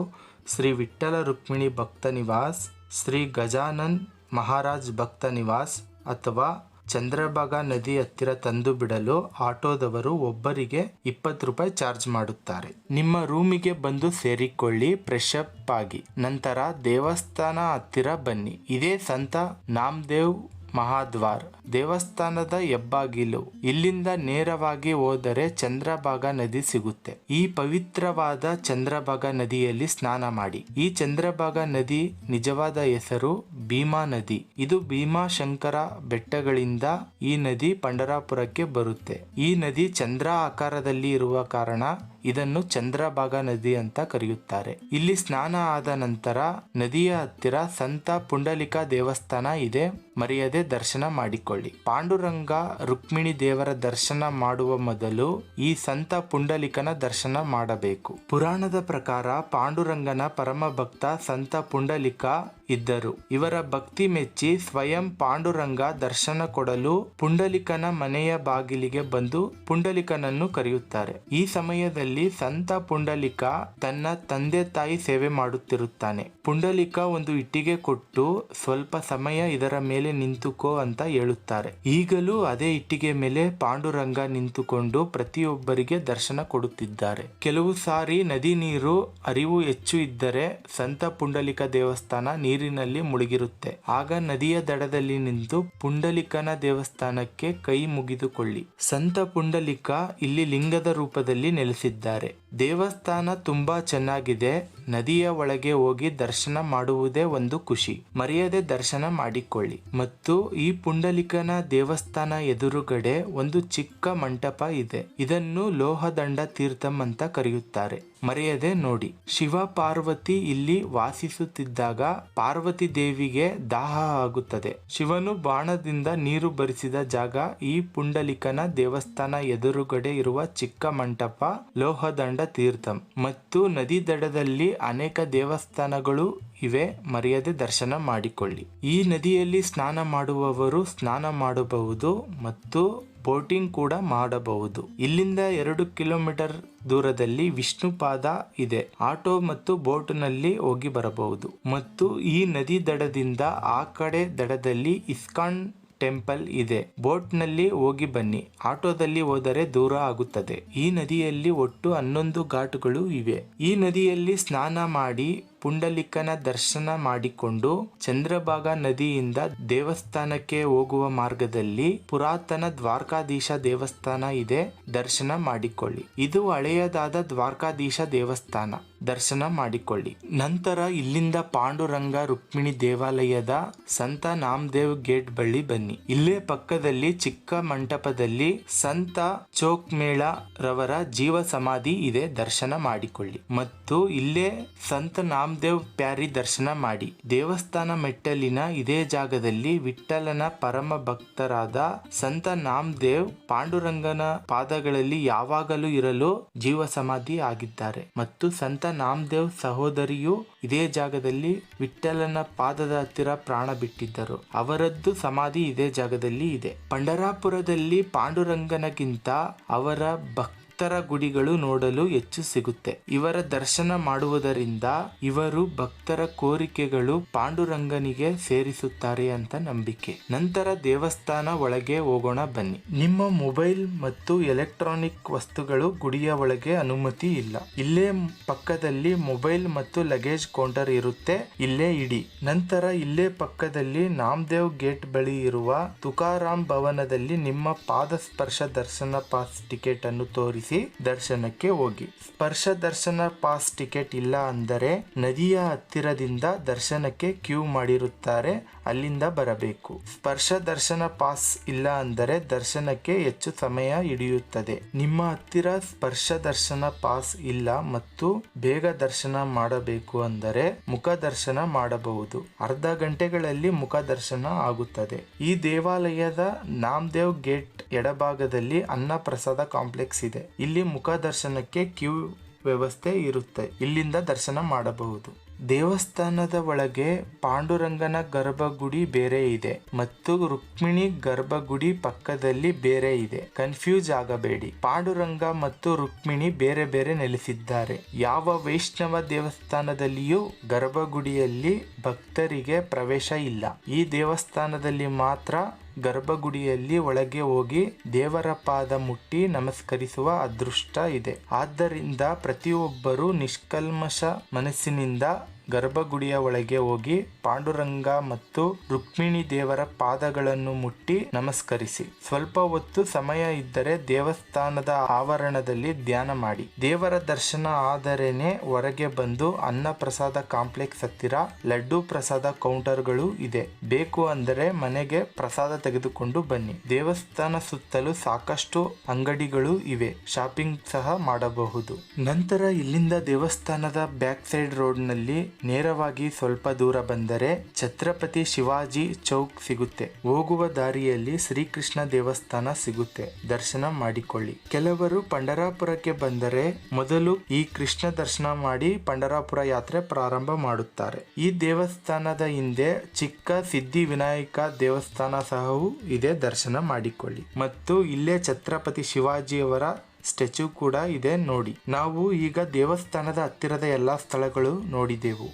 ಶ್ರೀ ವಿಠ್ಠಲ ರುಕ್ಮಿಣಿ ಭಕ್ತ ನಿವಾಸ್, ಶ್ರೀ ಗಜಾನನ್ ಮಹಾರಾಜ್ ಭಕ್ತ ನಿವಾಸ್ ಅಥವಾ ಚಂದ್ರಭಾಗ ನದಿ ಹತ್ತಿರ ತಂದು ಬಿಡಲು ಆಟೋದವರು ಒಬ್ಬರಿಗೆ ಇಪ್ಪತ್ತು ರೂಪಾಯಿ ಚಾರ್ಜ್ ಮಾಡುತ್ತಾರೆ. ನಿಮ್ಮ ರೂಮಿಗೆ ಬಂದು ಸೇರಿಕೊಳ್ಳಿ, ಫ್ರೆಶ್ ಅಪ್ ಆಗಿ. ನಂತರ ದೇವಸ್ಥಾನ ಹತ್ತಿರ ಬನ್ನಿ. ಇದೇ ಸಂತ ನಾಮದೇವ್ ಮಹಾದ್ವಾರ್. ದೇವಸ್ಥಾನದ ಹೆಬ್ಬಾಗಿಲು. ಇಲ್ಲಿಂದ ನೇರವಾಗಿ ಹೋದರೆ ಚಂದ್ರಭಾಗ ನದಿ ಸಿಗುತ್ತೆ. ಈ ಪವಿತ್ರವಾದ ಚಂದ್ರಭಾಗ ನದಿಯಲ್ಲಿ ಸ್ನಾನ ಮಾಡಿ. ಈ ಚಂದ್ರಭಾಗ ನದಿ ನಿಜವಾದ ಹೆಸರು ಭೀಮಾ ನದಿ. ಇದು ಭೀಮಾಶಂಕರ ಬೆಟ್ಟಗಳಿಂದ ಈ ನದಿ ಪಂಡರಾಪುರಕ್ಕೆ ಬರುತ್ತೆ. ಈ ನದಿ ಚಂದ್ರ ಆಕಾರದಲ್ಲಿ ಇರುವ ಕಾರಣ ಇದನ್ನು ಚಂದ್ರಭಾಗ ನದಿ ಅಂತ ಕರೆಯುತ್ತಾರೆ. ಇಲ್ಲಿ ಸ್ನಾನ ಆದ ನಂತರ ನದಿಯ ಹತ್ತಿರ ಸಂತ ಪುಂಡಲಿಕ ದೇವಸ್ಥಾನ ಇದೆ. ಮರೆಯದೆ ದರ್ಶನ ಮಾಡಿಕೊಳ್ಳಿ. ಪಾಂಡುರಂಗ ರುಕ್ಮಿಣಿ ದೇವರ ದರ್ಶನ ಮಾಡುವ ಮೊದಲು ಈ ಸಂತ ಪುಂಡಲಿಕನ ದರ್ಶನ ಮಾಡಬೇಕು. ಪುರಾಣದ ಪ್ರಕಾರ ಪಾಂಡುರಂಗನ ಪರಮ ಭಕ್ತ ಸಂತ ಪುಂಡಲಿಕ ಇದ್ದರು. ಇವರ ಭಕ್ತಿ ಮೆಚ್ಚಿ ಸ್ವಯಂ ಪಾಂಡುರಂಗ ದರ್ಶನ ಕೊಡಲು ಪುಂಡಲಿಕನ ಮನೆಯ ಬಾಗಿಲಿಗೆ ಬಂದು ಪುಂಡಲಿಕನನ್ನು ಕರೆಯುತ್ತಾರೆ. ಈ ಸಮಯದಲ್ಲಿ ಸಂತ ಪುಂಡಲಿಕ ತನ್ನ ತಂದೆ ತಾಯಿ ಸೇವೆ ಮಾಡುತ್ತಿರುತ್ತಾನೆ. ಪುಂಡಲಿಕ ಒಂದು ಇಟ್ಟಿಗೆ ಕೊಟ್ಟು ಸ್ವಲ್ಪ ಸಮಯ ಇದರ ಮೇಲೆ ನಿಂತುಕೋ ಅಂತ ಹೇಳುತ್ತಾರೆ. ಈಗಲೂ ಅದೇ ಇಟ್ಟಿಗೆ ಮೇಲೆ ಪಾಂಡುರಂಗ ನಿಂತುಕೊಂಡು ಪ್ರತಿಯೊಬ್ಬರಿಗೆ ದರ್ಶನ ಕೊಡುತ್ತಿದ್ದಾರೆ. ಕೆಲವು ಸಾರಿ ನದಿ ನೀರು ಅರಿವು ಹೆಚ್ಚು ಇದ್ದರೆ ಸಂತ ಪುಂಡಲಿಕ ದೇವಸ್ಥಾನ ನೀರಿನಲ್ಲಿ ಮುಳುಗಿರುತ್ತೆ. ಆಗ ನದಿಯ ದಡದಲ್ಲಿ ನಿಂತು ಪುಂಡಲಿಕನ ದೇವಸ್ಥಾನಕ್ಕೆ ಕೈ ಮುಗಿದುಕೊಳ್ಳಿ. ಸಂತ ಪುಂಡಲಿಕ ಇಲ್ಲಿ ಲಿಂಗದ ರೂಪದಲ್ಲಿ ನೆಲೆಸಿದ್ದಾರೆ. ದೇವಸ್ಥಾನ ತುಂಬಾ ಚೆನ್ನಾಗಿದೆ. ನದಿಯ ಒಳಗೆ ಹೋಗಿ ದರ್ಶನ ಮಾಡುವುದೇ ಒಂದು ಖುಷಿ. ಮರೆಯದೆ ದರ್ಶನ ಮಾಡಿಕೊಳ್ಳಿ. ಮತ್ತು ಈ ಪುಂಡಲಿಕನ ದೇವಸ್ಥಾನ ಎದುರುಗಡೆ ಒಂದು ಚಿಕ್ಕ ಮಂಟಪ ಇದೆ. ಇದನ್ನು ಲೋಹದಂಡ ತೀರ್ಥಂ ಅಂತ ಕರೆಯುತ್ತಾರೆ. ಮರೆಯದೆ ನೋಡಿ. ಶಿವ ಪಾರ್ವತಿ ಇಲ್ಲಿ ವಾಸಿಸುತ್ತಿದ್ದಾಗ ಪಾರ್ವತಿ ದೇವಿಗೆ ದಾಹ ಆಗುತ್ತದೆ. ಶಿವನು ಬಾಣದಿಂದ ನೀರು ಬರಿಸಿದ ಜಾಗ ಈ ಪುಂಡಲಿಕನ ದೇವಸ್ಥಾನ ಎದುರುಗಡೆ ಇರುವ ಚಿಕ್ಕ ಮಂಟಪ ಲೋಹದಂಡ ತೀರ್ಥಂ. ಮತ್ತು ನದಿ ದಡದಲ್ಲಿ ಅನೇಕ ದೇವಸ್ಥಾನಗಳು ಇವೆ, ಮರೆಯದೆ ದರ್ಶನ ಮಾಡಿಕೊಳ್ಳಿ. ಈ ನದಿಯಲ್ಲಿ ಸ್ನಾನ ಮಾಡುವವರು ಸ್ನಾನ ಮಾಡಬಹುದು ಮತ್ತು ಬೋಟಿಂಗ್ ಕೂಡ ಮಾಡಬಹುದು. ಇಲ್ಲಿಂದ ಎರಡು ಕಿಲೋಮೀಟರ್ ದೂರದಲ್ಲಿ ವಿಷ್ಣುಪಾದ ಇದೆ. ಆಟೋ ಮತ್ತು ಬೋಟ್ನಲ್ಲಿ ಹೋಗಿ ಬರಬಹುದು. ಮತ್ತು ಈ ನದಿ ದಡದಿಂದ ಆ ಕಡೆ ದಡದಲ್ಲಿ ಇಸ್ಕಾನ್ ಟೆಂಪಲ್ ಇದೆ. ಬೋಟ್ನಲ್ಲಿ ಹೋಗಿ ಬನ್ನಿ. ಆಟೋದಲ್ಲಿ ಹೋದರೆ ದೂರ ಆಗುತ್ತದೆ. ಈ ನದಿಯಲ್ಲಿ ಒಟ್ಟು ಹನ್ನೊಂದು ಘಾಟ್ಗಳು ಇವೆ. ಈ ನದಿಯಲ್ಲಿ ಸ್ನಾನ ಮಾಡಿ, ಪುಂಡಲಿಕನ ದರ್ಶನ ಮಾಡಿಕೊಂಡು, ಚಂದ್ರಭಾಗ ನದಿಯಿಂದ ದೇವಸ್ಥಾನಕ್ಕೆ ಹೋಗುವ ಮಾರ್ಗದಲ್ಲಿ ಪುರಾತನ ದ್ವಾರಕಾಧೀಶ ದೇವಸ್ಥಾನ ಇದೆ. ದರ್ಶನ ಮಾಡಿಕೊಳ್ಳಿ. ಇದು ಹಳೆಯದಾದ ದ್ವಾರಕಾಧೀಶ ದೇವಸ್ಥಾನ. ದರ್ಶನ ಮಾಡಿಕೊಳ್ಳಿ. ನಂತರ ಇಲ್ಲಿಂದ ಪಾಂಡುರಂಗ ರುಕ್ಮಿಣಿ ದೇವಾಲಯದ ಸಂತ ನಾಮದೇವ್ ಗೇಟ್ ಬಳಿ ಬನ್ನಿ. ಇಲ್ಲೇ ಪಕ್ಕದಲ್ಲಿ ಚಿಕ್ಕ ಮಂಟಪದಲ್ಲಿ ಸಂತ ಚೋಕ್ ಮೇಳ ರವರ ಜೀವ ಸಮಾಧಿ ಇದೆ, ದರ್ಶನ ಮಾಡಿಕೊಳ್ಳಿ. ಮತ್ತು ಇಲ್ಲೇ ಸಂತ ನಾಮದೇವ್ ಪ್ಯಾರಿ ದರ್ಶನ ಮಾಡಿ. ದೇವಸ್ಥಾನ ಮೆಟ್ಟಲಿನ ಇದೇ ಜಾಗದಲ್ಲಿ ವಿಠ್ಠಲನ ಪರಮ ಭಕ್ತರಾದ ಸಂತ ನಾಮದೇವ್ ಪಾಂಡುರಂಗನ ಪಾದಗಳಲ್ಲಿ ಯಾವಾಗಲೂ ಇರಲು ಜೀವ ಸಮಾಧಿ ಆಗಿದ್ದಾರೆ. ಮತ್ತು ಸಂತ ನಾಮದೇವ್ ಸಹೋದರಿಯು ಇದೇ ಜಾಗದಲ್ಲಿ ವಿಠ್ಠಲನ ಪಾದದ ಹತ್ತಿರ ಪ್ರಾಣ ಬಿಟ್ಟಿದ್ದರು. ಅವರದ್ದು ಸಮಾಧಿ ಇದೇ ಜಾಗದಲ್ಲಿ ಇದೆ. ಪಂಡರಾಪುರದಲ್ಲಿ ಪಾಂಡುರಂಗನಗಿಂತ ಅವರ ಭಕ್ತರ ಗುಡಿಗಳು ನೋಡಲು ಹೆಚ್ಚು ಸಿಗುತ್ತೆ. ಇವರ ದರ್ಶನ ಮಾಡುವುದರಿಂದ ಇವರು ಭಕ್ತರ ಕೋರಿಕೆಗಳು ಪಾಂಡುರಂಗನಿಗೆ ಸೇರಿಸುತ್ತಾರೆ ಅಂತ ನಂಬಿಕೆ. ನಂತರ ದೇವಸ್ಥಾನ ಒಳಗೆ ಹೋಗೋಣ ಬನ್ನಿ. ನಿಮ್ಮ ಮೊಬೈಲ್ ಮತ್ತು ಎಲೆಕ್ಟ್ರಾನಿಕ್ ವಸ್ತುಗಳು ಗುಡಿಯ ಒಳಗೆ ಅನುಮತಿ ಇಲ್ಲ. ಇಲ್ಲೇ ಪಕ್ಕದಲ್ಲಿ ಮೊಬೈಲ್ ಮತ್ತು ಲಗೇಜ್ ಕೌಂಟರ್ ಇರುತ್ತೆ. ಇಲ್ಲೇ ಇಡಿ. ನಂತರ ಇಲ್ಲೇ ಪಕ್ಕದಲ್ಲಿ ನಾಮದೇವ್ ಗೇಟ್ ಬಳಿ ಇರುವ ತುಕಾರಾಮ್ ಭವನದಲ್ಲಿ ನಿಮ್ಮ ಪಾದ ಸ್ಪರ್ಶ ದರ್ಶನ ಪಾಸ್ ಟಿಕೆಟ್ ಅನ್ನು ತೋರಿಸಿ. ದರ್ಶನಕ್ಕೆ ಹೋಗಿ. ಸ್ಪರ್ಶ ದರ್ಶನ ಪಾಸ್ ಟಿಕೆಟ್ ಇಲ್ಲ ಅಂದರೆ ನದಿಯ ಹತ್ತಿರದಿಂದ ದರ್ಶನಕ್ಕೆ ಕ್ಯೂ ಮಾಡಿರುತ್ತಾರೆ, ಅಲ್ಲಿಂದ ಬರಬೇಕು. ಸ್ಪರ್ಶ ದರ್ಶನ ಪಾಸ್ ಇಲ್ಲ ಅಂದರೆ ದರ್ಶನಕ್ಕೆ ಹೆಚ್ಚು ಸಮಯ ಹಿಡಿಯುತ್ತದೆ. ನಿಮ್ಮ ಹತ್ತಿರ ಸ್ಪರ್ಶ ದರ್ಶನ ಪಾಸ್ ಇಲ್ಲ ಮತ್ತು ಬೇಗ ದರ್ಶನ ಮಾಡಬೇಕು ಅಂದರೆ ಮುಖ ದರ್ಶನ ಮಾಡಬಹುದು. ಅರ್ಧ ಗಂಟೆಗಳಲ್ಲಿ ಮುಖ ದರ್ಶನ ಆಗುತ್ತದೆ. ಈ ದೇವಾಲಯದ ನಾಮದೇವ್ ಗೇಟ್ ಎಡಭಾಗದಲ್ಲಿ ಅನ್ನ ಪ್ರಸಾದ ಕಾಂಪ್ಲೆಕ್ಸ್ ಇದೆ. ಇಲ್ಲಿ ಮುಖ ದರ್ಶನಕ್ಕೆ ಕ್ಯೂ ವ್ಯವಸ್ಥೆ ಇರುತ್ತೆ. ಇಲ್ಲಿಂದ ದರ್ಶನ ಮಾಡಬಹುದು. ದೇವಸ್ಥಾನದ ಒಳಗೆ ಪಾಂಡುರಂಗನ ಗರ್ಭಗುಡಿ ಬೇರೆ ಇದೆ ಮತ್ತು ರುಕ್ಮಿಣಿ ಗರ್ಭಗುಡಿ ಪಕ್ಕದಲ್ಲಿ ಬೇರೆ ಇದೆ. ಕನ್ಫ್ಯೂಸ್ ಆಗಬೇಡಿ. ಪಾಂಡುರಂಗ ಮತ್ತು ರುಕ್ಮಿಣಿ ಬೇರೆ ಬೇರೆ ನೆಲೆಸಿದ್ದಾರೆ. ಯಾವ ವೈಷ್ಣವ ದೇವಸ್ಥಾನದಲ್ಲಿಯೂ ಗರ್ಭಗುಡಿಯಲ್ಲಿ ಭಕ್ತರಿಗೆ ಪ್ರವೇಶ ಇಲ್ಲ. ಈ ದೇವಸ್ಥಾನದಲ್ಲಿ ಮಾತ್ರ ಗರ್ಭಗುಡಿಯಲ್ಲಿ ಒಳಗೆ ಹೋಗಿ ದೇವರ ಪಾದ ಮುಟ್ಟಿ ನಮಸ್ಕರಿಸುವ ಅದೃಷ್ಟ ಇದೆ. ಆದ್ದರಿಂದ ಪ್ರತಿಯೊಬ್ಬರು ನಿಷ್ಕಲ್ಮಶ ಮನಸ್ಸಿನಿಂದ ಗರ್ಭಗುಡಿಯ ಒಳಗೆ ಹೋಗಿ ಪಾಂಡುರಂಗ ಮತ್ತು ರುಕ್ಮಿಣಿ ದೇವರ ಪಾದಗಳನ್ನು ಮುಟ್ಟಿ ನಮಸ್ಕರಿಸಿ. ಸ್ವಲ್ಪ ಹೊತ್ತು ಸಮಯ ಇದ್ದರೆ ದೇವಸ್ಥಾನದ ಆವರಣದಲ್ಲಿ ಧ್ಯಾನ ಮಾಡಿ. ದೇವರ ದರ್ಶನ ಆದರೇನೆ ಹೊರಗೆ ಬಂದು ಅನ್ನ ಪ್ರಸಾದ ಕಾಂಪ್ಲೆಕ್ಸ್ ಹತ್ತಿರ ಲಡ್ಡು ಪ್ರಸಾದ ಕೌಂಟರ್ಗಳು ಇದೆ. ಬೇಕು ಅಂದರೆ ಮನೆಗೆ ಪ್ರಸಾದ ತೆಗೆದುಕೊಂಡು ಬನ್ನಿ. ದೇವಸ್ಥಾನ ಸುತ್ತಲೂ ಸಾಕಷ್ಟು ಅಂಗಡಿಗಳು ಇವೆ. ಶಾಪಿಂಗ್ ಸಹ ಮಾಡಬಹುದು. ನಂತರ ಇಲ್ಲಿಂದ ದೇವಸ್ಥಾನದ ಬ್ಯಾಕ್ ಸೈಡ್ ರೋಡ್ನಲ್ಲಿ ನೇರವಾಗಿ ಸ್ವಲ್ಪ ದೂರ ಬಂದರೆ ಛತ್ರಪತಿ ಶಿವಾಜಿ ಚೌಕ್ ಸಿಗುತ್ತೆ. ಹೋಗುವ ದಾರಿಯಲ್ಲಿ ಶ್ರೀಕೃಷ್ಣ ದೇವಸ್ಥಾನ ಸಿಗುತ್ತೆ. ದರ್ಶನ ಮಾಡಿಕೊಳ್ಳಿ. ಕೆಲವರು ಪಂಡರಾಪುರಕ್ಕೆ ಬಂದರೆ ಮೊದಲು ಈ ಕೃಷ್ಣ ದರ್ಶನ ಮಾಡಿ ಪಂಡರಾಪುರ ಯಾತ್ರೆ ಪ್ರಾರಂಭ ಮಾಡುತ್ತಾರೆ. ಈ ದೇವಸ್ಥಾನದ ಹಿಂದೆ ಚಿಕ್ಕ ಸಿದ್ಧಿ ವಿನಾಯಕ ದೇವಸ್ಥಾನ ಸಹವೂ ಇದೆ. ದರ್ಶನ ಮಾಡಿಕೊಳ್ಳಿ. ಮತ್ತು ಇಲ್ಲೇ ಛತ್ರಪತಿ ಶಿವಾಜಿಯವರ ಸ್ಟ್ಯಾಚ್ಯೂ ಕೂಡ ಇದೆ ನೋಡಿ. ನಾವು ಈಗ ದೇವಸ್ಥಾನದ ಹತ್ತಿರದ ಎಲ್ಲ ಸ್ಥಳಗಳು ನೋಡಿದೆವು.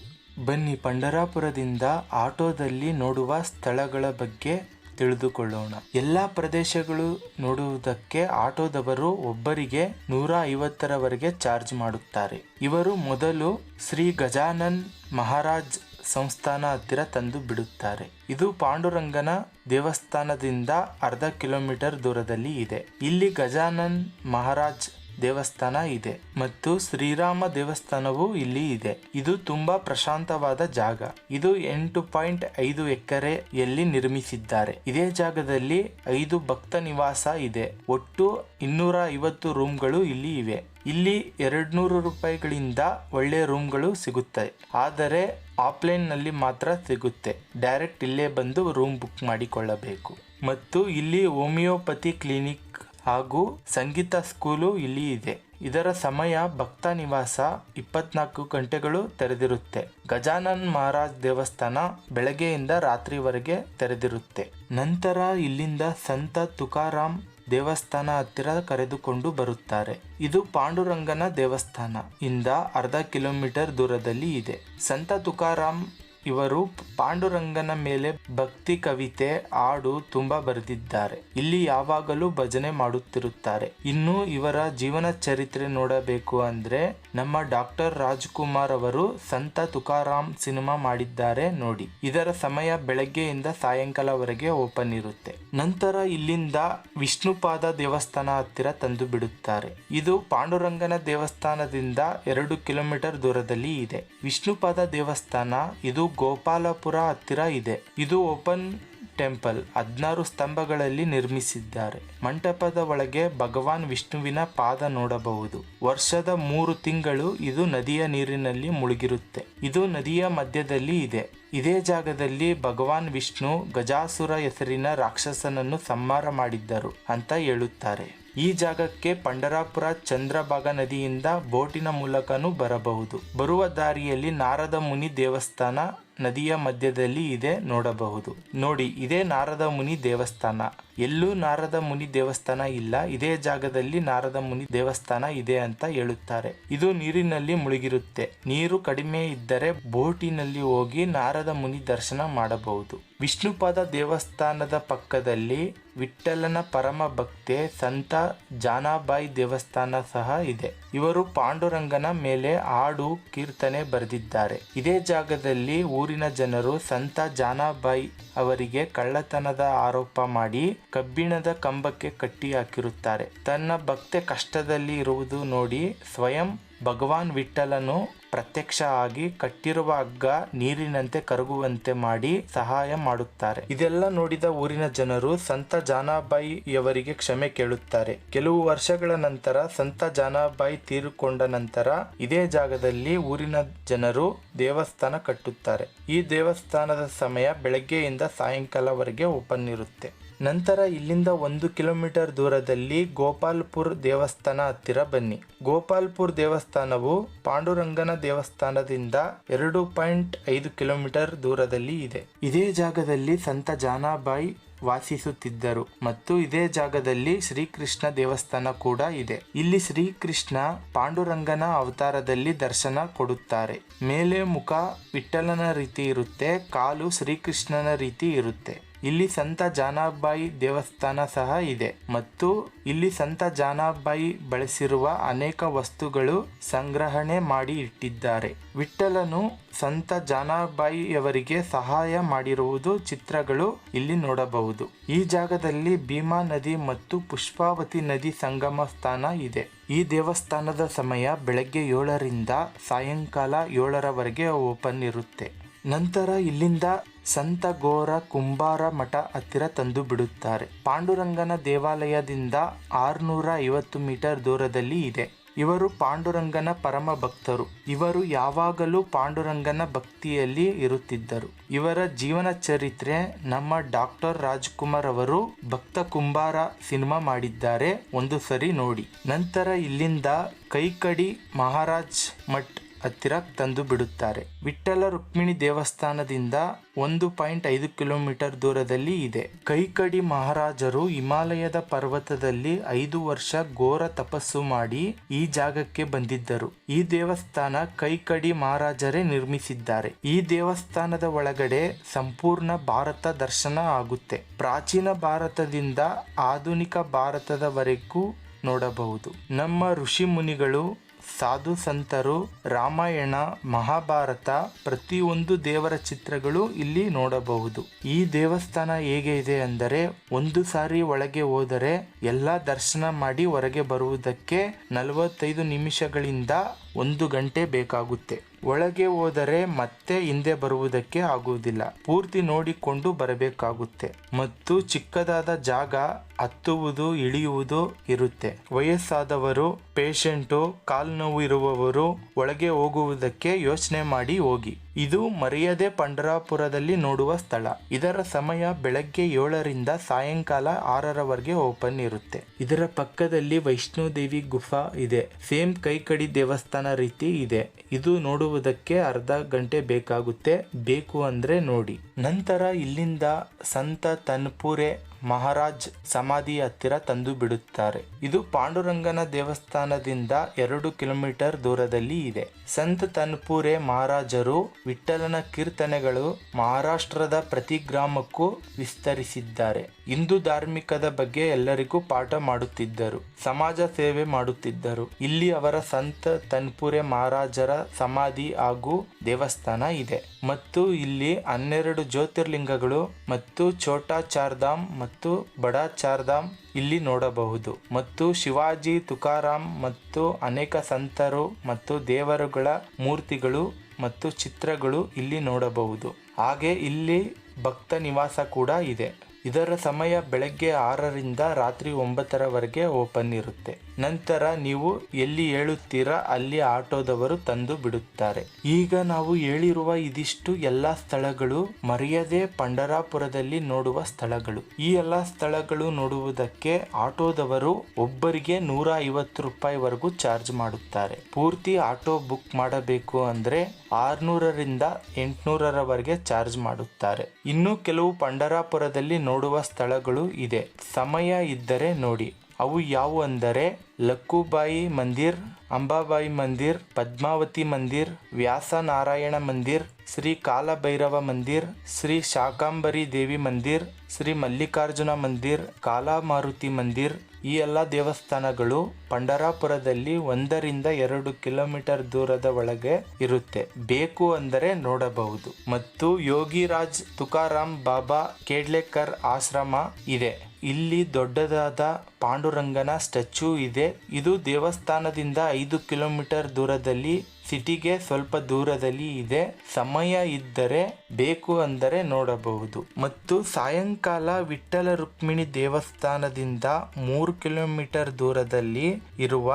ಬನ್ನಿ ಪಂಡರಾಪುರದಿಂದ ಆಟೋದಲ್ಲಿ ನೋಡುವ ಸ್ಥಳಗಳ ಬಗ್ಗೆ ತಿಳಿದುಕೊಳ್ಳೋಣ. ಎಲ್ಲ ಪ್ರದೇಶಗಳು ನೋಡುವುದಕ್ಕೆ ಆಟೋದವರು ಒಬ್ಬರಿಗೆ ನೂರ ಐವತ್ತರವರೆಗೆ ಚಾರ್ಜ್ ಮಾಡುತ್ತಾರೆ. ಇವರು ಮೊದಲು ಶ್ರೀ ಗಜಾನನ್ ಮಹಾರಾಜ್ ಸಂಸ್ಥಾನ ಹತ್ತಿರ ತಂದು ಬಿಡುತ್ತಾರೆ. ಇದು ಪಾಂಡುರಂಗನ ದೇವಸ್ಥಾನದಿಂದ ಅರ್ಧ ಕಿಲೋಮೀಟರ್ ದೂರದಲ್ಲಿ ಇದೆ. ಇಲ್ಲಿ ಗಜಾನನ್ ಮಹಾರಾಜ್ ದೇವಸ್ಥಾನ ಇದೆ ಮತ್ತು ಶ್ರೀರಾಮ ದೇವಸ್ಥಾನವೂ ಇಲ್ಲಿ ಇದೆ. ಇದು ತುಂಬಾ ಪ್ರಶಾಂತವಾದ ಜಾಗ. ಇದು ಎಂಟು ಪಾಯಿಂಟ್ ಐದು ಎಕರೆಯಲ್ಲಿ ನಿರ್ಮಿಸಿದ್ದಾರೆ. ಇದೇ ಜಾಗದಲ್ಲಿ ಐದು ಭಕ್ತ ನಿವಾಸ ಇದೆ. ಒಟ್ಟು ಇನ್ನೂರ ಐವತ್ತು ರೂಮ್ಗಳು ಇಲ್ಲಿ ಇವೆ. ಇಲ್ಲಿ ಎರಡ್ನೂರು ರೂಪಾಯಿಗಳಿಂದ ಒಳ್ಳೆ ರೂಮ್ಗಳು ಸಿಗುತ್ತವೆ ಆದರೆ ಆಫ್ಲೈನ್ನಲ್ಲಿ ಮಾತ್ರ ಸಿಗುತ್ತೆ. ಡೈರೆಕ್ಟ್ ಇಲ್ಲೇ ಬಂದು ರೂಮ್ ಬುಕ್ ಮಾಡಿಕೊಳ್ಳಬೇಕು. ಮತ್ತು ಇಲ್ಲಿ ಹೋಮಿಯೋಪತಿ ಕ್ಲಿನಿಕ್ ಹಾಗೂ ಸಂಗೀತ ಸ್ಕೂಲು ಇಲ್ಲಿ ಇದೆ. ಇದರ ಸಮಯ ಭಕ್ತ ನಿವಾಸ ಇಪ್ಪತ್ನಾಲ್ಕು ಗಂಟೆಗಳು ತೆರೆದಿರುತ್ತೆ. ಗಜಾನನ್ ಮಹಾರಾಜ್ ದೇವಸ್ಥಾನ ಬೆಳಗ್ಗೆಯಿಂದ ರಾತ್ರಿವರೆಗೆ ತೆರೆದಿರುತ್ತೆ. ನಂತರ ಇಲ್ಲಿಂದ ಸಂತ ತುಕಾರಾಮ್ ದೇವಸ್ಥಾನ ಹತ್ತಿರ ಕರೆದುಕೊಂಡು ಬರುತ್ತಾರೆ. ಇದು ಪಾಂಡುರಂಗನ ದೇವಸ್ಥಾನ. ಇಂದ ಅರ್ಧ ಕಿಲೋಮೀಟರ್ ದೂರದಲ್ಲಿ ಇದೆ. ಸಂತ ತುಕಾರಾಮ್ ಇವರು ಪಾಂಡುರಂಗನ ಮೇಲೆ ಭಕ್ತಿ ಕವಿತೆ ಹಾಡು ತುಂಬಾ ಬರೆದಿದ್ದಾರೆ. ಇಲ್ಲಿ ಯಾವಾಗಲೂ ಭಜನೆ ಮಾಡುತ್ತಿರುತ್ತಾರೆ. ಇನ್ನು ಇವರ ಜೀವನ ಚರಿತ್ರೆ ನೋಡಬೇಕು ಅಂದ್ರೆ ನಮ್ಮ ಡಾಕ್ಟರ್ ರಾಜ್ಕುಮಾರ್ ಅವರು ಸಂತ ತುಕಾರಾಮ್ ಸಿನಿಮಾ ಮಾಡಿದ್ದಾರೆ ನೋಡಿ. ಇದರ ಸಮಯ ಬೆಳಗ್ಗೆಯಿಂದ ಸಾಯಂಕಾಲವರೆಗೆ ಓಪನ್ ಇರುತ್ತೆ. ನಂತರ ಇಲ್ಲಿಂದ ವಿಷ್ಣುಪಾದ ದೇವಸ್ಥಾನ ಹತ್ತಿರ ತಂದು ಬಿಡುತ್ತಾರೆ. ಇದು ಪಾಂಡುರಂಗನ ದೇವಸ್ಥಾನದಿಂದ ಎರಡು ಕಿಲೋಮೀಟರ್ ದೂರದಲ್ಲಿ ಇದೆ. ವಿಷ್ಣುಪಾದ ದೇವಸ್ಥಾನ ಇದು ಗೋಪಾಲಪುರ ಹತ್ತಿರ ಇದೆ. ಇದು ಓಪನ್ ಟೆಂಪಲ್. ಹದಿನಾರು ಸ್ತಂಭಗಳಲ್ಲಿ ನಿರ್ಮಿಸಿದ್ದಾರೆ. ಮಂಟಪದ ಒಳಗೆ ಭಗವಾನ್ ವಿಷ್ಣುವಿನ ಪಾದ ನೋಡಬಹುದು. ವರ್ಷದ ಮೂರು ತಿಂಗಳು ಇದು ನದಿಯ ನೀರಿನಲ್ಲಿ ಮುಳುಗಿರುತ್ತೆ. ಇದು ನದಿಯ ಮಧ್ಯದಲ್ಲಿ ಇದೆ. ಇದೇ ಜಾಗದಲ್ಲಿ ಭಗವಾನ್ ವಿಷ್ಣು ಗಜಾಸುರ ಹೆಸರಿನ ರಾಕ್ಷಸನನ್ನು ಸಂಹಾರ ಮಾಡಿದ್ದರು ಅಂತ ಹೇಳುತ್ತಾರೆ. ಈ ಜಾಗಕ್ಕೆ ಪಂಡರಾಪುರ ಚಂದ್ರಭಾಗ ನದಿಯಿಂದ ಬೋಟಿನ ಮೂಲಕನೂ ಬರಬಹುದು. ಬರುವ ದಾರಿಯಲ್ಲಿ ನಾರದ ಮುನಿ ದೇವಸ್ಥಾನ ನದಿಯ ಮಧ್ಯದಲ್ಲಿ ಇದೆ ನೋಡಬಹುದು. ನೋಡಿ, ಇದೇ ನಾರದ ಮುನಿ ದೇವಸ್ಥಾನ. ಎಲ್ಲೂ ನಾರದ ಮುನಿ ದೇವಸ್ಥಾನ ಇಲ್ಲ. ಇದೇ ಜಾಗದಲ್ಲಿ ನಾರದ ಮುನಿ ದೇವಸ್ಥಾನ ಇದೆ ಅಂತ ಹೇಳುತ್ತಾರೆ. ಇದು ನೀರಿನಲ್ಲಿ ಮುಳುಗಿರುತ್ತೆ. ನೀರು ಕಡಿಮೆ ಇದ್ದರೆ ಬೋಟಿನಲ್ಲಿ ಹೋಗಿ ನಾರದ ಮುನಿ ದರ್ಶನ ಮಾಡಬಹುದು. ವಿಷ್ಣುಪಾದ ದೇವಸ್ಥಾನದ ಪಕ್ಕದಲ್ಲಿ ವಿಠಲನ ಪರಮ ಭಕ್ತೆ ಸಂತ ಜಾನಾಬಾಯಿ ದೇವಸ್ಥಾನ ಸಹ ಇದೆ. ಇವರು ಪಾಂಡುರಂಗನ ಮೇಲೆ ಹಾಡು, ಕೀರ್ತನೆ ಬರೆದಿದ್ದಾರೆ. ಇದೇ ಜಾಗದಲ್ಲಿ ಊರಿನ ಜನರು ಸಂತ ಜಾನಾಬಾಯಿ ಅವರಿಗೆ ಕಳ್ಳತನದ ಆರೋಪ ಮಾಡಿ ಕಬ್ಬಿಣದ ಕಂಬಕ್ಕೆ ಕಟ್ಟಿ ಹಾಕಿರುತ್ತಾರೆ. ತನ್ನ ಭಕ್ತೆ ಕಷ್ಟದಲ್ಲಿ ಇರುವುದು ನೋಡಿ ಸ್ವಯಂ ಭಗವಾನ್ ವಿಠಲನು ಪ್ರತ್ಯಕ್ಷ ಆಗಿ ಕಟ್ಟಿರುವ ಹಗ್ಗ ನೀರಿನಂತೆ ಕರಗುವಂತೆ ಮಾಡಿ ಸಹಾಯ ಮಾಡುತ್ತಾರೆ. ಇದೆಲ್ಲ ನೋಡಿದ ಊರಿನ ಜನರು ಸಂತ ಜಾನಾಬಾಯಿ ಯವರಿಗೆ ಕ್ಷಮೆ ಕೇಳುತ್ತಾರೆ. ಕೆಲವು ವರ್ಷಗಳ ನಂತರ ಸಂತ ಜಾನಾಬಾಯಿ ತೀರಿಕೊಂಡ ನಂತರ ಇದೇ ಜಾಗದಲ್ಲಿ ಊರಿನ ಜನರು ದೇವಸ್ಥಾನ ಕಟ್ಟುತ್ತಾರೆ. ಈ ದೇವಸ್ಥಾನದ ಸಮಯ ಬೆಳಗ್ಗೆಯಿಂದ ಸಾಯಂಕಾಲವರೆಗೆ ಓಪನ್ ಇರುತ್ತೆ. ನಂತರ ಇಲ್ಲಿಂದ ಒಂದು ಕಿಲೋಮೀಟರ್ ದೂರದಲ್ಲಿ ಗೋಪಾಲ್ಪುರ್ ದೇವಸ್ಥಾನ ಹತ್ತಿರ ಬನ್ನಿ. ಗೋಪಾಲ್ಪುರ್ ದೇವಸ್ಥಾನವು ಪಾಂಡುರಂಗನ ದೇವಸ್ಥಾನದಿಂದ ಎರಡು ಪಾಯಿಂಟ್ ಐದು ಕಿಲೋಮೀಟರ್ ದೂರದಲ್ಲಿ ಇದೆ. ಇದೇ ಜಾಗದಲ್ಲಿ ಸಂತ ಜಾನಾಬಾಯಿ ವಾಸಿಸುತ್ತಿದ್ದರು ಮತ್ತು ಇದೇ ಜಾಗದಲ್ಲಿ ಶ್ರೀಕೃಷ್ಣ ದೇವಸ್ಥಾನ ಕೂಡ ಇದೆ. ಇಲ್ಲಿ ಶ್ರೀಕೃಷ್ಣ ಪಾಂಡುರಂಗನ ಅವತಾರದಲ್ಲಿ ದರ್ಶನ ಕೊಡುತ್ತಾರೆ. ಮೇಲೆ ಮುಖ ವಿಠಲನ ರೀತಿ ಇರುತ್ತೆ, ಕಾಲು ಶ್ರೀಕೃಷ್ಣನ ರೀತಿ ಇರುತ್ತೆ. ಇಲ್ಲಿ ಸಂತ ಜಾನಾಬಾಯಿ ದೇವಸ್ಥಾನ ಸಹ ಇದೆ ಮತ್ತು ಇಲ್ಲಿ ಸಂತ ಜಾನಾಬಾಯಿ ಬಳಸಿರುವ ಅನೇಕ ವಸ್ತುಗಳು ಸಂಗ್ರಹಣೆ ಮಾಡಿ ಇಟ್ಟಿದ್ದಾರೆ. ವಿಠ್ಠಲನು ಸಂತ ಜಾನಾಬಾಯಿಯವರಿಗೆ ಸಹಾಯ ಮಾಡಿರುವುದು ಚಿತ್ರಗಳು ಇಲ್ಲಿ ನೋಡಬಹುದು. ಈ ಜಾಗದಲ್ಲಿ ಭೀಮಾ ನದಿ ಮತ್ತು ಪುಷ್ಪಾವತಿ ನದಿ ಸಂಗಮ ಸ್ಥಾನ ಇದೆ. ಈ ದೇವಸ್ಥಾನದ ಸಮಯ ಬೆಳಗ್ಗೆ ಏಳರಿಂದ ಸಾಯಂಕಾಲ ಏಳರವರೆಗೆ ಓಪನ್ ಇರುತ್ತೆ. ನಂತರ ಇಲ್ಲಿಂದ ಸಂತ ಗೋರ ಕುಂಬಾರ ಮಠ ಹತ್ತಿರ ತಂದು ಬಿಡುತ್ತಾರೆ. ಪಾಂಡುರಂಗನ ದೇವಾಲಯದಿಂದ ಆರುನೂರ ಐವತ್ತು ಮೀಟರ್ ದೂರದಲ್ಲಿ ಇದೆ. ಇವರು ಪಾಂಡುರಂಗನ ಪರಮ ಭಕ್ತರು. ಇವರು ಯಾವಾಗಲೂ ಪಾಂಡುರಂಗನ ಭಕ್ತಿಯಲ್ಲಿ ಇರುತ್ತಿದ್ದರು. ಇವರ ಜೀವನ ಚರಿತ್ರೆ ನಮ್ಮ ಡಾಕ್ಟರ್ ರಾಜ್ಕುಮಾರ್ ಅವರು ಭಕ್ತ ಕುಂಬಾರ ಸಿನಿಮಾ ಮಾಡಿದ್ದಾರೆ. ಒಂದು ಸರಿ ನೋಡಿ. ನಂತರ ಇಲ್ಲಿಂದ ಕೈಕಡಿ ಮಹಾರಾಜ್ ಮಠ್ ಹತ್ತಿರ ತಂದು ಬಿಡುತ್ತಾರೆ. ವಿಠ್ಠಲ ರುಕ್ಮಿಣಿ ದೇವಸ್ಥಾನದಿಂದ ಒಂದು ಪಾಯಿಂಟ್ ಐದು ಕಿಲೋಮೀಟರ್ ದೂರದಲ್ಲಿ ಇದೆ. ಕೈಕಡಿ ಮಹಾರಾಜರು ಹಿಮಾಲಯದ ಪರ್ವತದಲ್ಲಿ ಐದು ವರ್ಷ ಘೋರ ತಪಸ್ಸು ಮಾಡಿ ಈ ಜಾಗಕ್ಕೆ ಬಂದಿದ್ದರು. ಈ ದೇವಸ್ಥಾನ ಕೈಕಡಿ ಮಹಾರಾಜರೇ ನಿರ್ಮಿಸಿದ್ದಾರೆ. ಈ ದೇವಸ್ಥಾನದ ಒಳಗಡೆ ಸಂಪೂರ್ಣ ಭಾರತ ದರ್ಶನ ಆಗುತ್ತೆ. ಪ್ರಾಚೀನ ಭಾರತದಿಂದ ಆಧುನಿಕ ಭಾರತದವರೆಗೂ ನೋಡಬಹುದು. ನಮ್ಮ ಋಷಿ ಮುನಿಗಳು ಸಾಧು ಸಂತರು, ರಾಮಾಯಣ, ಮಹಾಭಾರತ ಪ್ರತಿಯೊಂದು ದೇವರ ಚಿತ್ರಗಳು ಇಲ್ಲಿ ನೋಡಬಹುದು. ಈ ದೇವಸ್ಥಾನ ಹೇಗೆ ಇದೆ ಅಂದರೆ ಒಂದು ಸಾರಿ ಒಳಗೆ ಹೋದರೆ ಎಲ್ಲ ದರ್ಶನ ಮಾಡಿ ಹೊರಗೆ ಬರುವುದಕ್ಕೆ ನಲವತ್ತೈದು ನಿಮಿಷಗಳಿಂದ ಒಂದು ಗಂಟೆ ಬೇಕಾಗುತ್ತೆ. ಒಳಗೆ ಹೋದರೆ ಮತ್ತೆ ಹಿಂದೆ ಬರುವುದಕ್ಕೆ ಆಗುವುದಿಲ್ಲ. ಪೂರ್ತಿ ನೋಡಿಕೊಂಡು ಬರಬೇಕಾಗುತ್ತೆ. ಮತ್ತು ಚಿಕ್ಕದಾದ ಜಾಗ ಹತ್ತುವುದು, ಇಳಿಯುವುದು ಇರುತ್ತೆ. ವಯಸ್ಸಾದವರು, ಪೇಷಂಟು ಕಾಲು ನೋವು ಇರುವವರು ಒಳಗೆ ಹೋಗುವುದಕ್ಕೆ ಯೋಚನೆ ಮಾಡಿ ಹೋಗಿ. ಇದು ಮರೆಯದೆ ಪಂಡರಾಪುರದಲ್ಲಿ ನೋಡುವ ಸ್ಥಳ. ಇದರ ಸಮಯ ಬೆಳಗ್ಗೆ ಏಳರಿಂದ ಸಾಯಂಕಾಲ ಆರರವರೆಗೆ ಓಪನ್ ಇರುತ್ತೆ. ಇದರ ಪಕ್ಕದಲ್ಲಿ ವೈಷ್ಣೋದೇವಿ ಗುಫಾ ಇದೆ. ಸೇಮ್ ಕೈಕಡಿ ದೇವಸ್ಥಾನ ರೀತಿ ಇದೆ. ಇದು ನೋಡುವುದಕ್ಕೆ ಅರ್ಧ ಗಂಟೆ ಬೇಕಾಗುತ್ತೆ. ಬೇಕು ಅಂದ್ರೆ ನೋಡಿ. ನಂತರ ಇಲ್ಲಿಂದ ಸಂತ ತನ್ಪುರೆ ಮಹಾರಾಜ್ ಸಮಾಧಿ ಹತ್ತಿರ ತಂದು ಬಿಡುತ್ತಾರೆ. ಇದು ಪಾಂಡುರಂಗನ ದೇವಸ್ಥಾನದಿಂದ ಎರಡು ಕಿಲೋಮೀಟರ್ ದೂರದಲ್ಲಿ ಇದೆ. ಸಂತ ತನ್ಪುರೆ ಮಹಾರಾಜರು ವಿಠಲನ ಕೀರ್ತನೆಗಳು ಮಹಾರಾಷ್ಟ್ರದ ಪ್ರತಿ ಗ್ರಾಮಕ್ಕೂ ವಿಸ್ತರಿಸಿದ್ದಾರೆ. ಹಿಂದೂ ಧಾರ್ಮಿಕದ ಬಗ್ಗೆ ಎಲ್ಲರಿಗೂ ಪಾಠ ಮಾಡುತ್ತಿದ್ದರು, ಸಮಾಜ ಸೇವೆ ಮಾಡುತ್ತಿದ್ದರು. ಇಲ್ಲಿ ಅವರ ಸಂತ ತನ್ಪುರೆ ಮಹಾರಾಜರ ಸಮಾಧಿ ಹಾಗೂ ದೇವಸ್ಥಾನ ಇದೆ. ಮತ್ತು ಇಲ್ಲಿ ಹನ್ನೆರಡು ಜ್ಯೋತಿರ್ಲಿಂಗಗಳು ಮತ್ತು ಛೋಟಾ ಚಾರ್ಧಾಮ್ ಮತ್ತು ಬಡಾ ಚಾರ್ಧಾಮ್ ಇಲ್ಲಿ ನೋಡಬಹುದು. ಮತ್ತು ಶಿವಾಜಿ, ತುಕಾರಾಮ್ ಮತ್ತು ಅನೇಕ ಸಂತರು ಮತ್ತು ದೇವರುಗಳ ಮೂರ್ತಿಗಳು ಮತ್ತು ಚಿತ್ರಗಳು ಇಲ್ಲಿ ನೋಡಬಹುದು. ಹಾಗೆ ಇಲ್ಲಿ ಭಕ್ತ ನಿವಾಸ ಕೂಡ ಇದೆ. ಇದರ ಸಮಯ ಬೆಳಗ್ಗೆ ಆರರಿಂದ ರಾತ್ರಿ ಒಂಬತ್ತರವರೆಗೆ ಓಪನ್ ಇರುತ್ತೆ. ನಂತರ ನೀವು ಎಲ್ಲಿ ಹೇಳುತ್ತೀರಾ ಅಲ್ಲಿ ಆಟೋದವರು ತಂದು ಬಿಡುತ್ತಾರೆ. ಈಗ ನಾವು ಹೇಳಿರುವ ಇದಿಷ್ಟು ಎಲ್ಲ ಸ್ಥಳಗಳು ಮರೆಯದೆ ಪಂಡರಾಪುರದಲ್ಲಿ ನೋಡುವ ಸ್ಥಳಗಳು. ಈ ಎಲ್ಲ ಸ್ಥಳಗಳು ನೋಡುವುದಕ್ಕೆ ಆಟೋದವರು ಒಬ್ಬರಿಗೆ ನೂರ ಐವತ್ತು ರೂಪಾಯಿವರೆಗೂ ಚಾರ್ಜ್ ಮಾಡುತ್ತಾರೆ. ಪೂರ್ತಿ ಆಟೋ ಬುಕ್ ಮಾಡಬೇಕು ಅಂದ್ರೆ ಆರ್ನೂರರಿಂದ ಎಂಟುನೂರರವರೆಗೆ ಚಾರ್ಜ್ ಮಾಡುತ್ತಾರೆ. ಇನ್ನು ಕೆಲವು ಪಂಡರಾಪುರದಲ್ಲಿ ನೋಡುವ ಸ್ಥಳಗಳು ಇದೆ. ಸಮಯ ಇದ್ದರೆ ನೋಡಿ. ಅವು ಯಾವುವು ಅಂದರೆ ಲಕ್ಕುಬಾಯಿ ಮಂದಿರ್, ಅಂಬಾಬಾಯಿ ಮಂದಿರ್, ಪದ್ಮಾವತಿ ಮಂದಿರ್ ವ್ಯಾಸ ನಾರಾಯಣ ಮಂದಿರ್, ಶ್ರೀ ಕಾಲಭೈರವ ಮಂದಿರ್, ಶ್ರೀ ಶಾಕಾಂಬರಿ ದೇವಿ ಮಂದಿರ್, ಶ್ರೀ ಮಲ್ಲಿಕಾರ್ಜುನ ಮಂದಿರ್, ಕಾಲಾಮಾರುತಿ ಮಂದಿರ್ ಈ ಎಲ್ಲ ದೇವಸ್ಥಾನಗಳು ಪಂಡರಾಪುರದಲ್ಲಿ ಒಂದರಿಂದ ಎರಡು ಕಿಲೋಮೀಟರ್ ದೂರದ ಒಳಗೆ ಇರುತ್ತೆ. ಬೇಕು ಅಂದರೆ ನೋಡಬಹುದು. ಮತ್ತು ಯೋಗಿರಾಜ್ ತುಕಾರಾಮ್ ಬಾಬಾ ಕೇಡ್ಲೇಕರ್ ಆಶ್ರಮ ಇದೆ. ಇಲ್ಲಿ ದೊಡ್ಡದಾದ ಪಾಂಡುರಂಗನ ಸ್ಟ್ಯಾಚ್ಯೂ ಇದೆ. ಇದು ದೇವಸ್ಥಾನದಿಂದ ಐದು ಕಿಲೋಮೀಟರ್ ದೂರದಲ್ಲಿ ಸಿಟಿಗೆ ಸ್ವಲ್ಪ ದೂರದಲ್ಲಿ ಇದೆ. ಸಮಯ ಇದ್ದರೆ ಬೇಕು ಅಂದರೆ ನೋಡಬಹುದು. ಮತ್ತು ಸಾಯಂಕಾಲ ವಿಠ್ಠಲ ರುಕ್ಮಿಣಿ ದೇವಸ್ಥಾನದಿಂದ ಮೂರು ಕಿಲೋಮೀಟರ್ ದೂರದಲ್ಲಿ ಇರುವ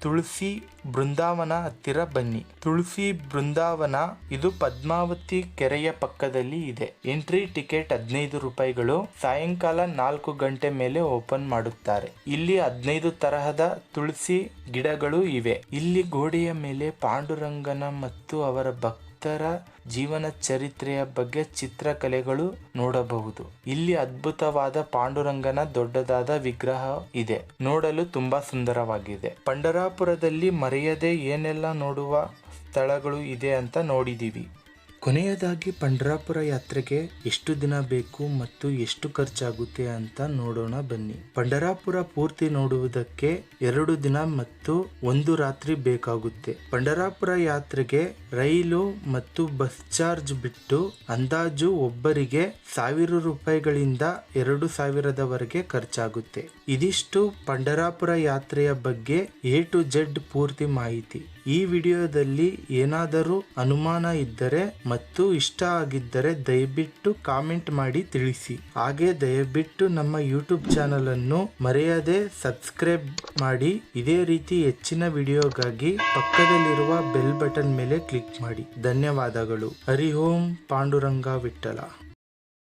ತುಳಸಿ ಬೃಂದಾವನ ಹತ್ತಿರ ಬನ್ನಿ. ತುಳಸಿ ಬೃಂದಾವನ ಇದು ಪದ್ಮಾವತಿ ಕೆರೆಯ ಪಕ್ಕದಲ್ಲಿ ಇದೆ. ಎಂಟ್ರಿ ಟಿಕೆಟ್ ಹದಿನೈದು ರೂಪಾಯಿಗಳು ಸಾಯಂಕಾಲ ನಾಲ್ಕು ಗಂಟೆ ಮೇಲೆ ಓಪನ್ ಮಾಡುತ್ತಾರೆ. ಇಲ್ಲಿ ಹದಿನೈದು ತರಹದ ತುಳಸಿ ಗಿಡಗಳು ಇವೆ. ಇಲ್ಲಿ ಗೋಡೆಯ ಮೇಲೆ ಪಾಂಡುರಂಗನ ಮತ್ತು ಅವರ ಭಕ್ತರ ಜೀವನ ಚರಿತ್ರೆಯ ಬಗ್ಗೆ ಚಿತ್ರಕಲೆಗಳು ನೋಡಬಹುದು. ಇಲ್ಲಿ ಅದ್ಭುತವಾದ ಪಾಂಡುರಂಗನ ದೊಡ್ಡದಾದ ವಿಗ್ರಹ ಇದೆ. ನೋಡಲು ತುಂಬಾ ಸುಂದರವಾಗಿದೆ. ಪಂಡರಾಪುರದಲ್ಲಿ ಮರೆಯದೆ ಏನೆಲ್ಲ ನೋಡುವ ಸ್ಥಳಗಳು ಇದೆ ಅಂತ ನೋಡಿದೀವಿ. ಕೊನೆಯದಾಗಿ ಪಂಡರಾಪುರ ಯಾತ್ರೆಗೆ ಎಷ್ಟು ದಿನ ಬೇಕು ಮತ್ತು ಎಷ್ಟು ಖರ್ಚಾಗುತ್ತೆ ಅಂತ ನೋಡೋಣ ಬನ್ನಿ. ಪಂಡರಾಪುರ ಪೂರ್ತಿ ನೋಡುವುದಕ್ಕೆ ಎರಡು ದಿನ ಮತ್ತು ಒಂದು ರಾತ್ರಿ ಬೇಕಾಗುತ್ತೆ. ಪಂಡರಾಪುರ ಯಾತ್ರೆಗೆ ರೈಲು ಮತ್ತು ಬಸ್ ಚಾರ್ಜ್ ಬಿಟ್ಟು ಅಂದಾಜು ಒಬ್ಬರಿಗೆ ಸಾವಿರ ರೂಪಾಯಿಗಳಿಂದ ಎರಡು ಸಾವಿರದವರೆಗೆ ಖರ್ಚಾಗುತ್ತೆ. ಇದಿಷ್ಟು ಪಂಡರಾಪುರ ಯಾತ್ರೆಯ ಬಗ್ಗೆ ಎ ಟು ಜೆಡ್ ಪೂರ್ತಿ ಮಾಹಿತಿ. ಈ ವಿಡಿಯೋದಲ್ಲಿ ಏನಾದರೂ ಅನುಮಾನ ಇದ್ದರೆ ಮತ್ತು ಇಷ್ಟ ಆಗಿದ್ದರೆ ದಯವಿಟ್ಟು ಕಾಮೆಂಟ್ ಮಾಡಿ ತಿಳಿಸಿ. ಹಾಗೆ ದಯವಿಟ್ಟು ನಮ್ಮ ಯೂಟ್ಯೂಬ್ ಚಾನಲ್ ಅನ್ನು ಮರೆಯದೆ ಸಬ್ಸ್ಕ್ರೈಬ್ ಮಾಡಿ, ಇದೇ ರೀತಿ ಹೆಚ್ಚಿನ ವಿಡಿಯೋಗಾಗಿ ಪಕ್ಕದಲ್ಲಿರುವ ಬೆಲ್ ಬಟನ್ ಮೇಲೆ ಕ್ಲಿಕ್ ಮಾಡಿ. ಧನ್ಯವಾದಗಳು. ಹರಿ ಓಂ, ಪಾಂಡುರಂಗ ವಿಠಲ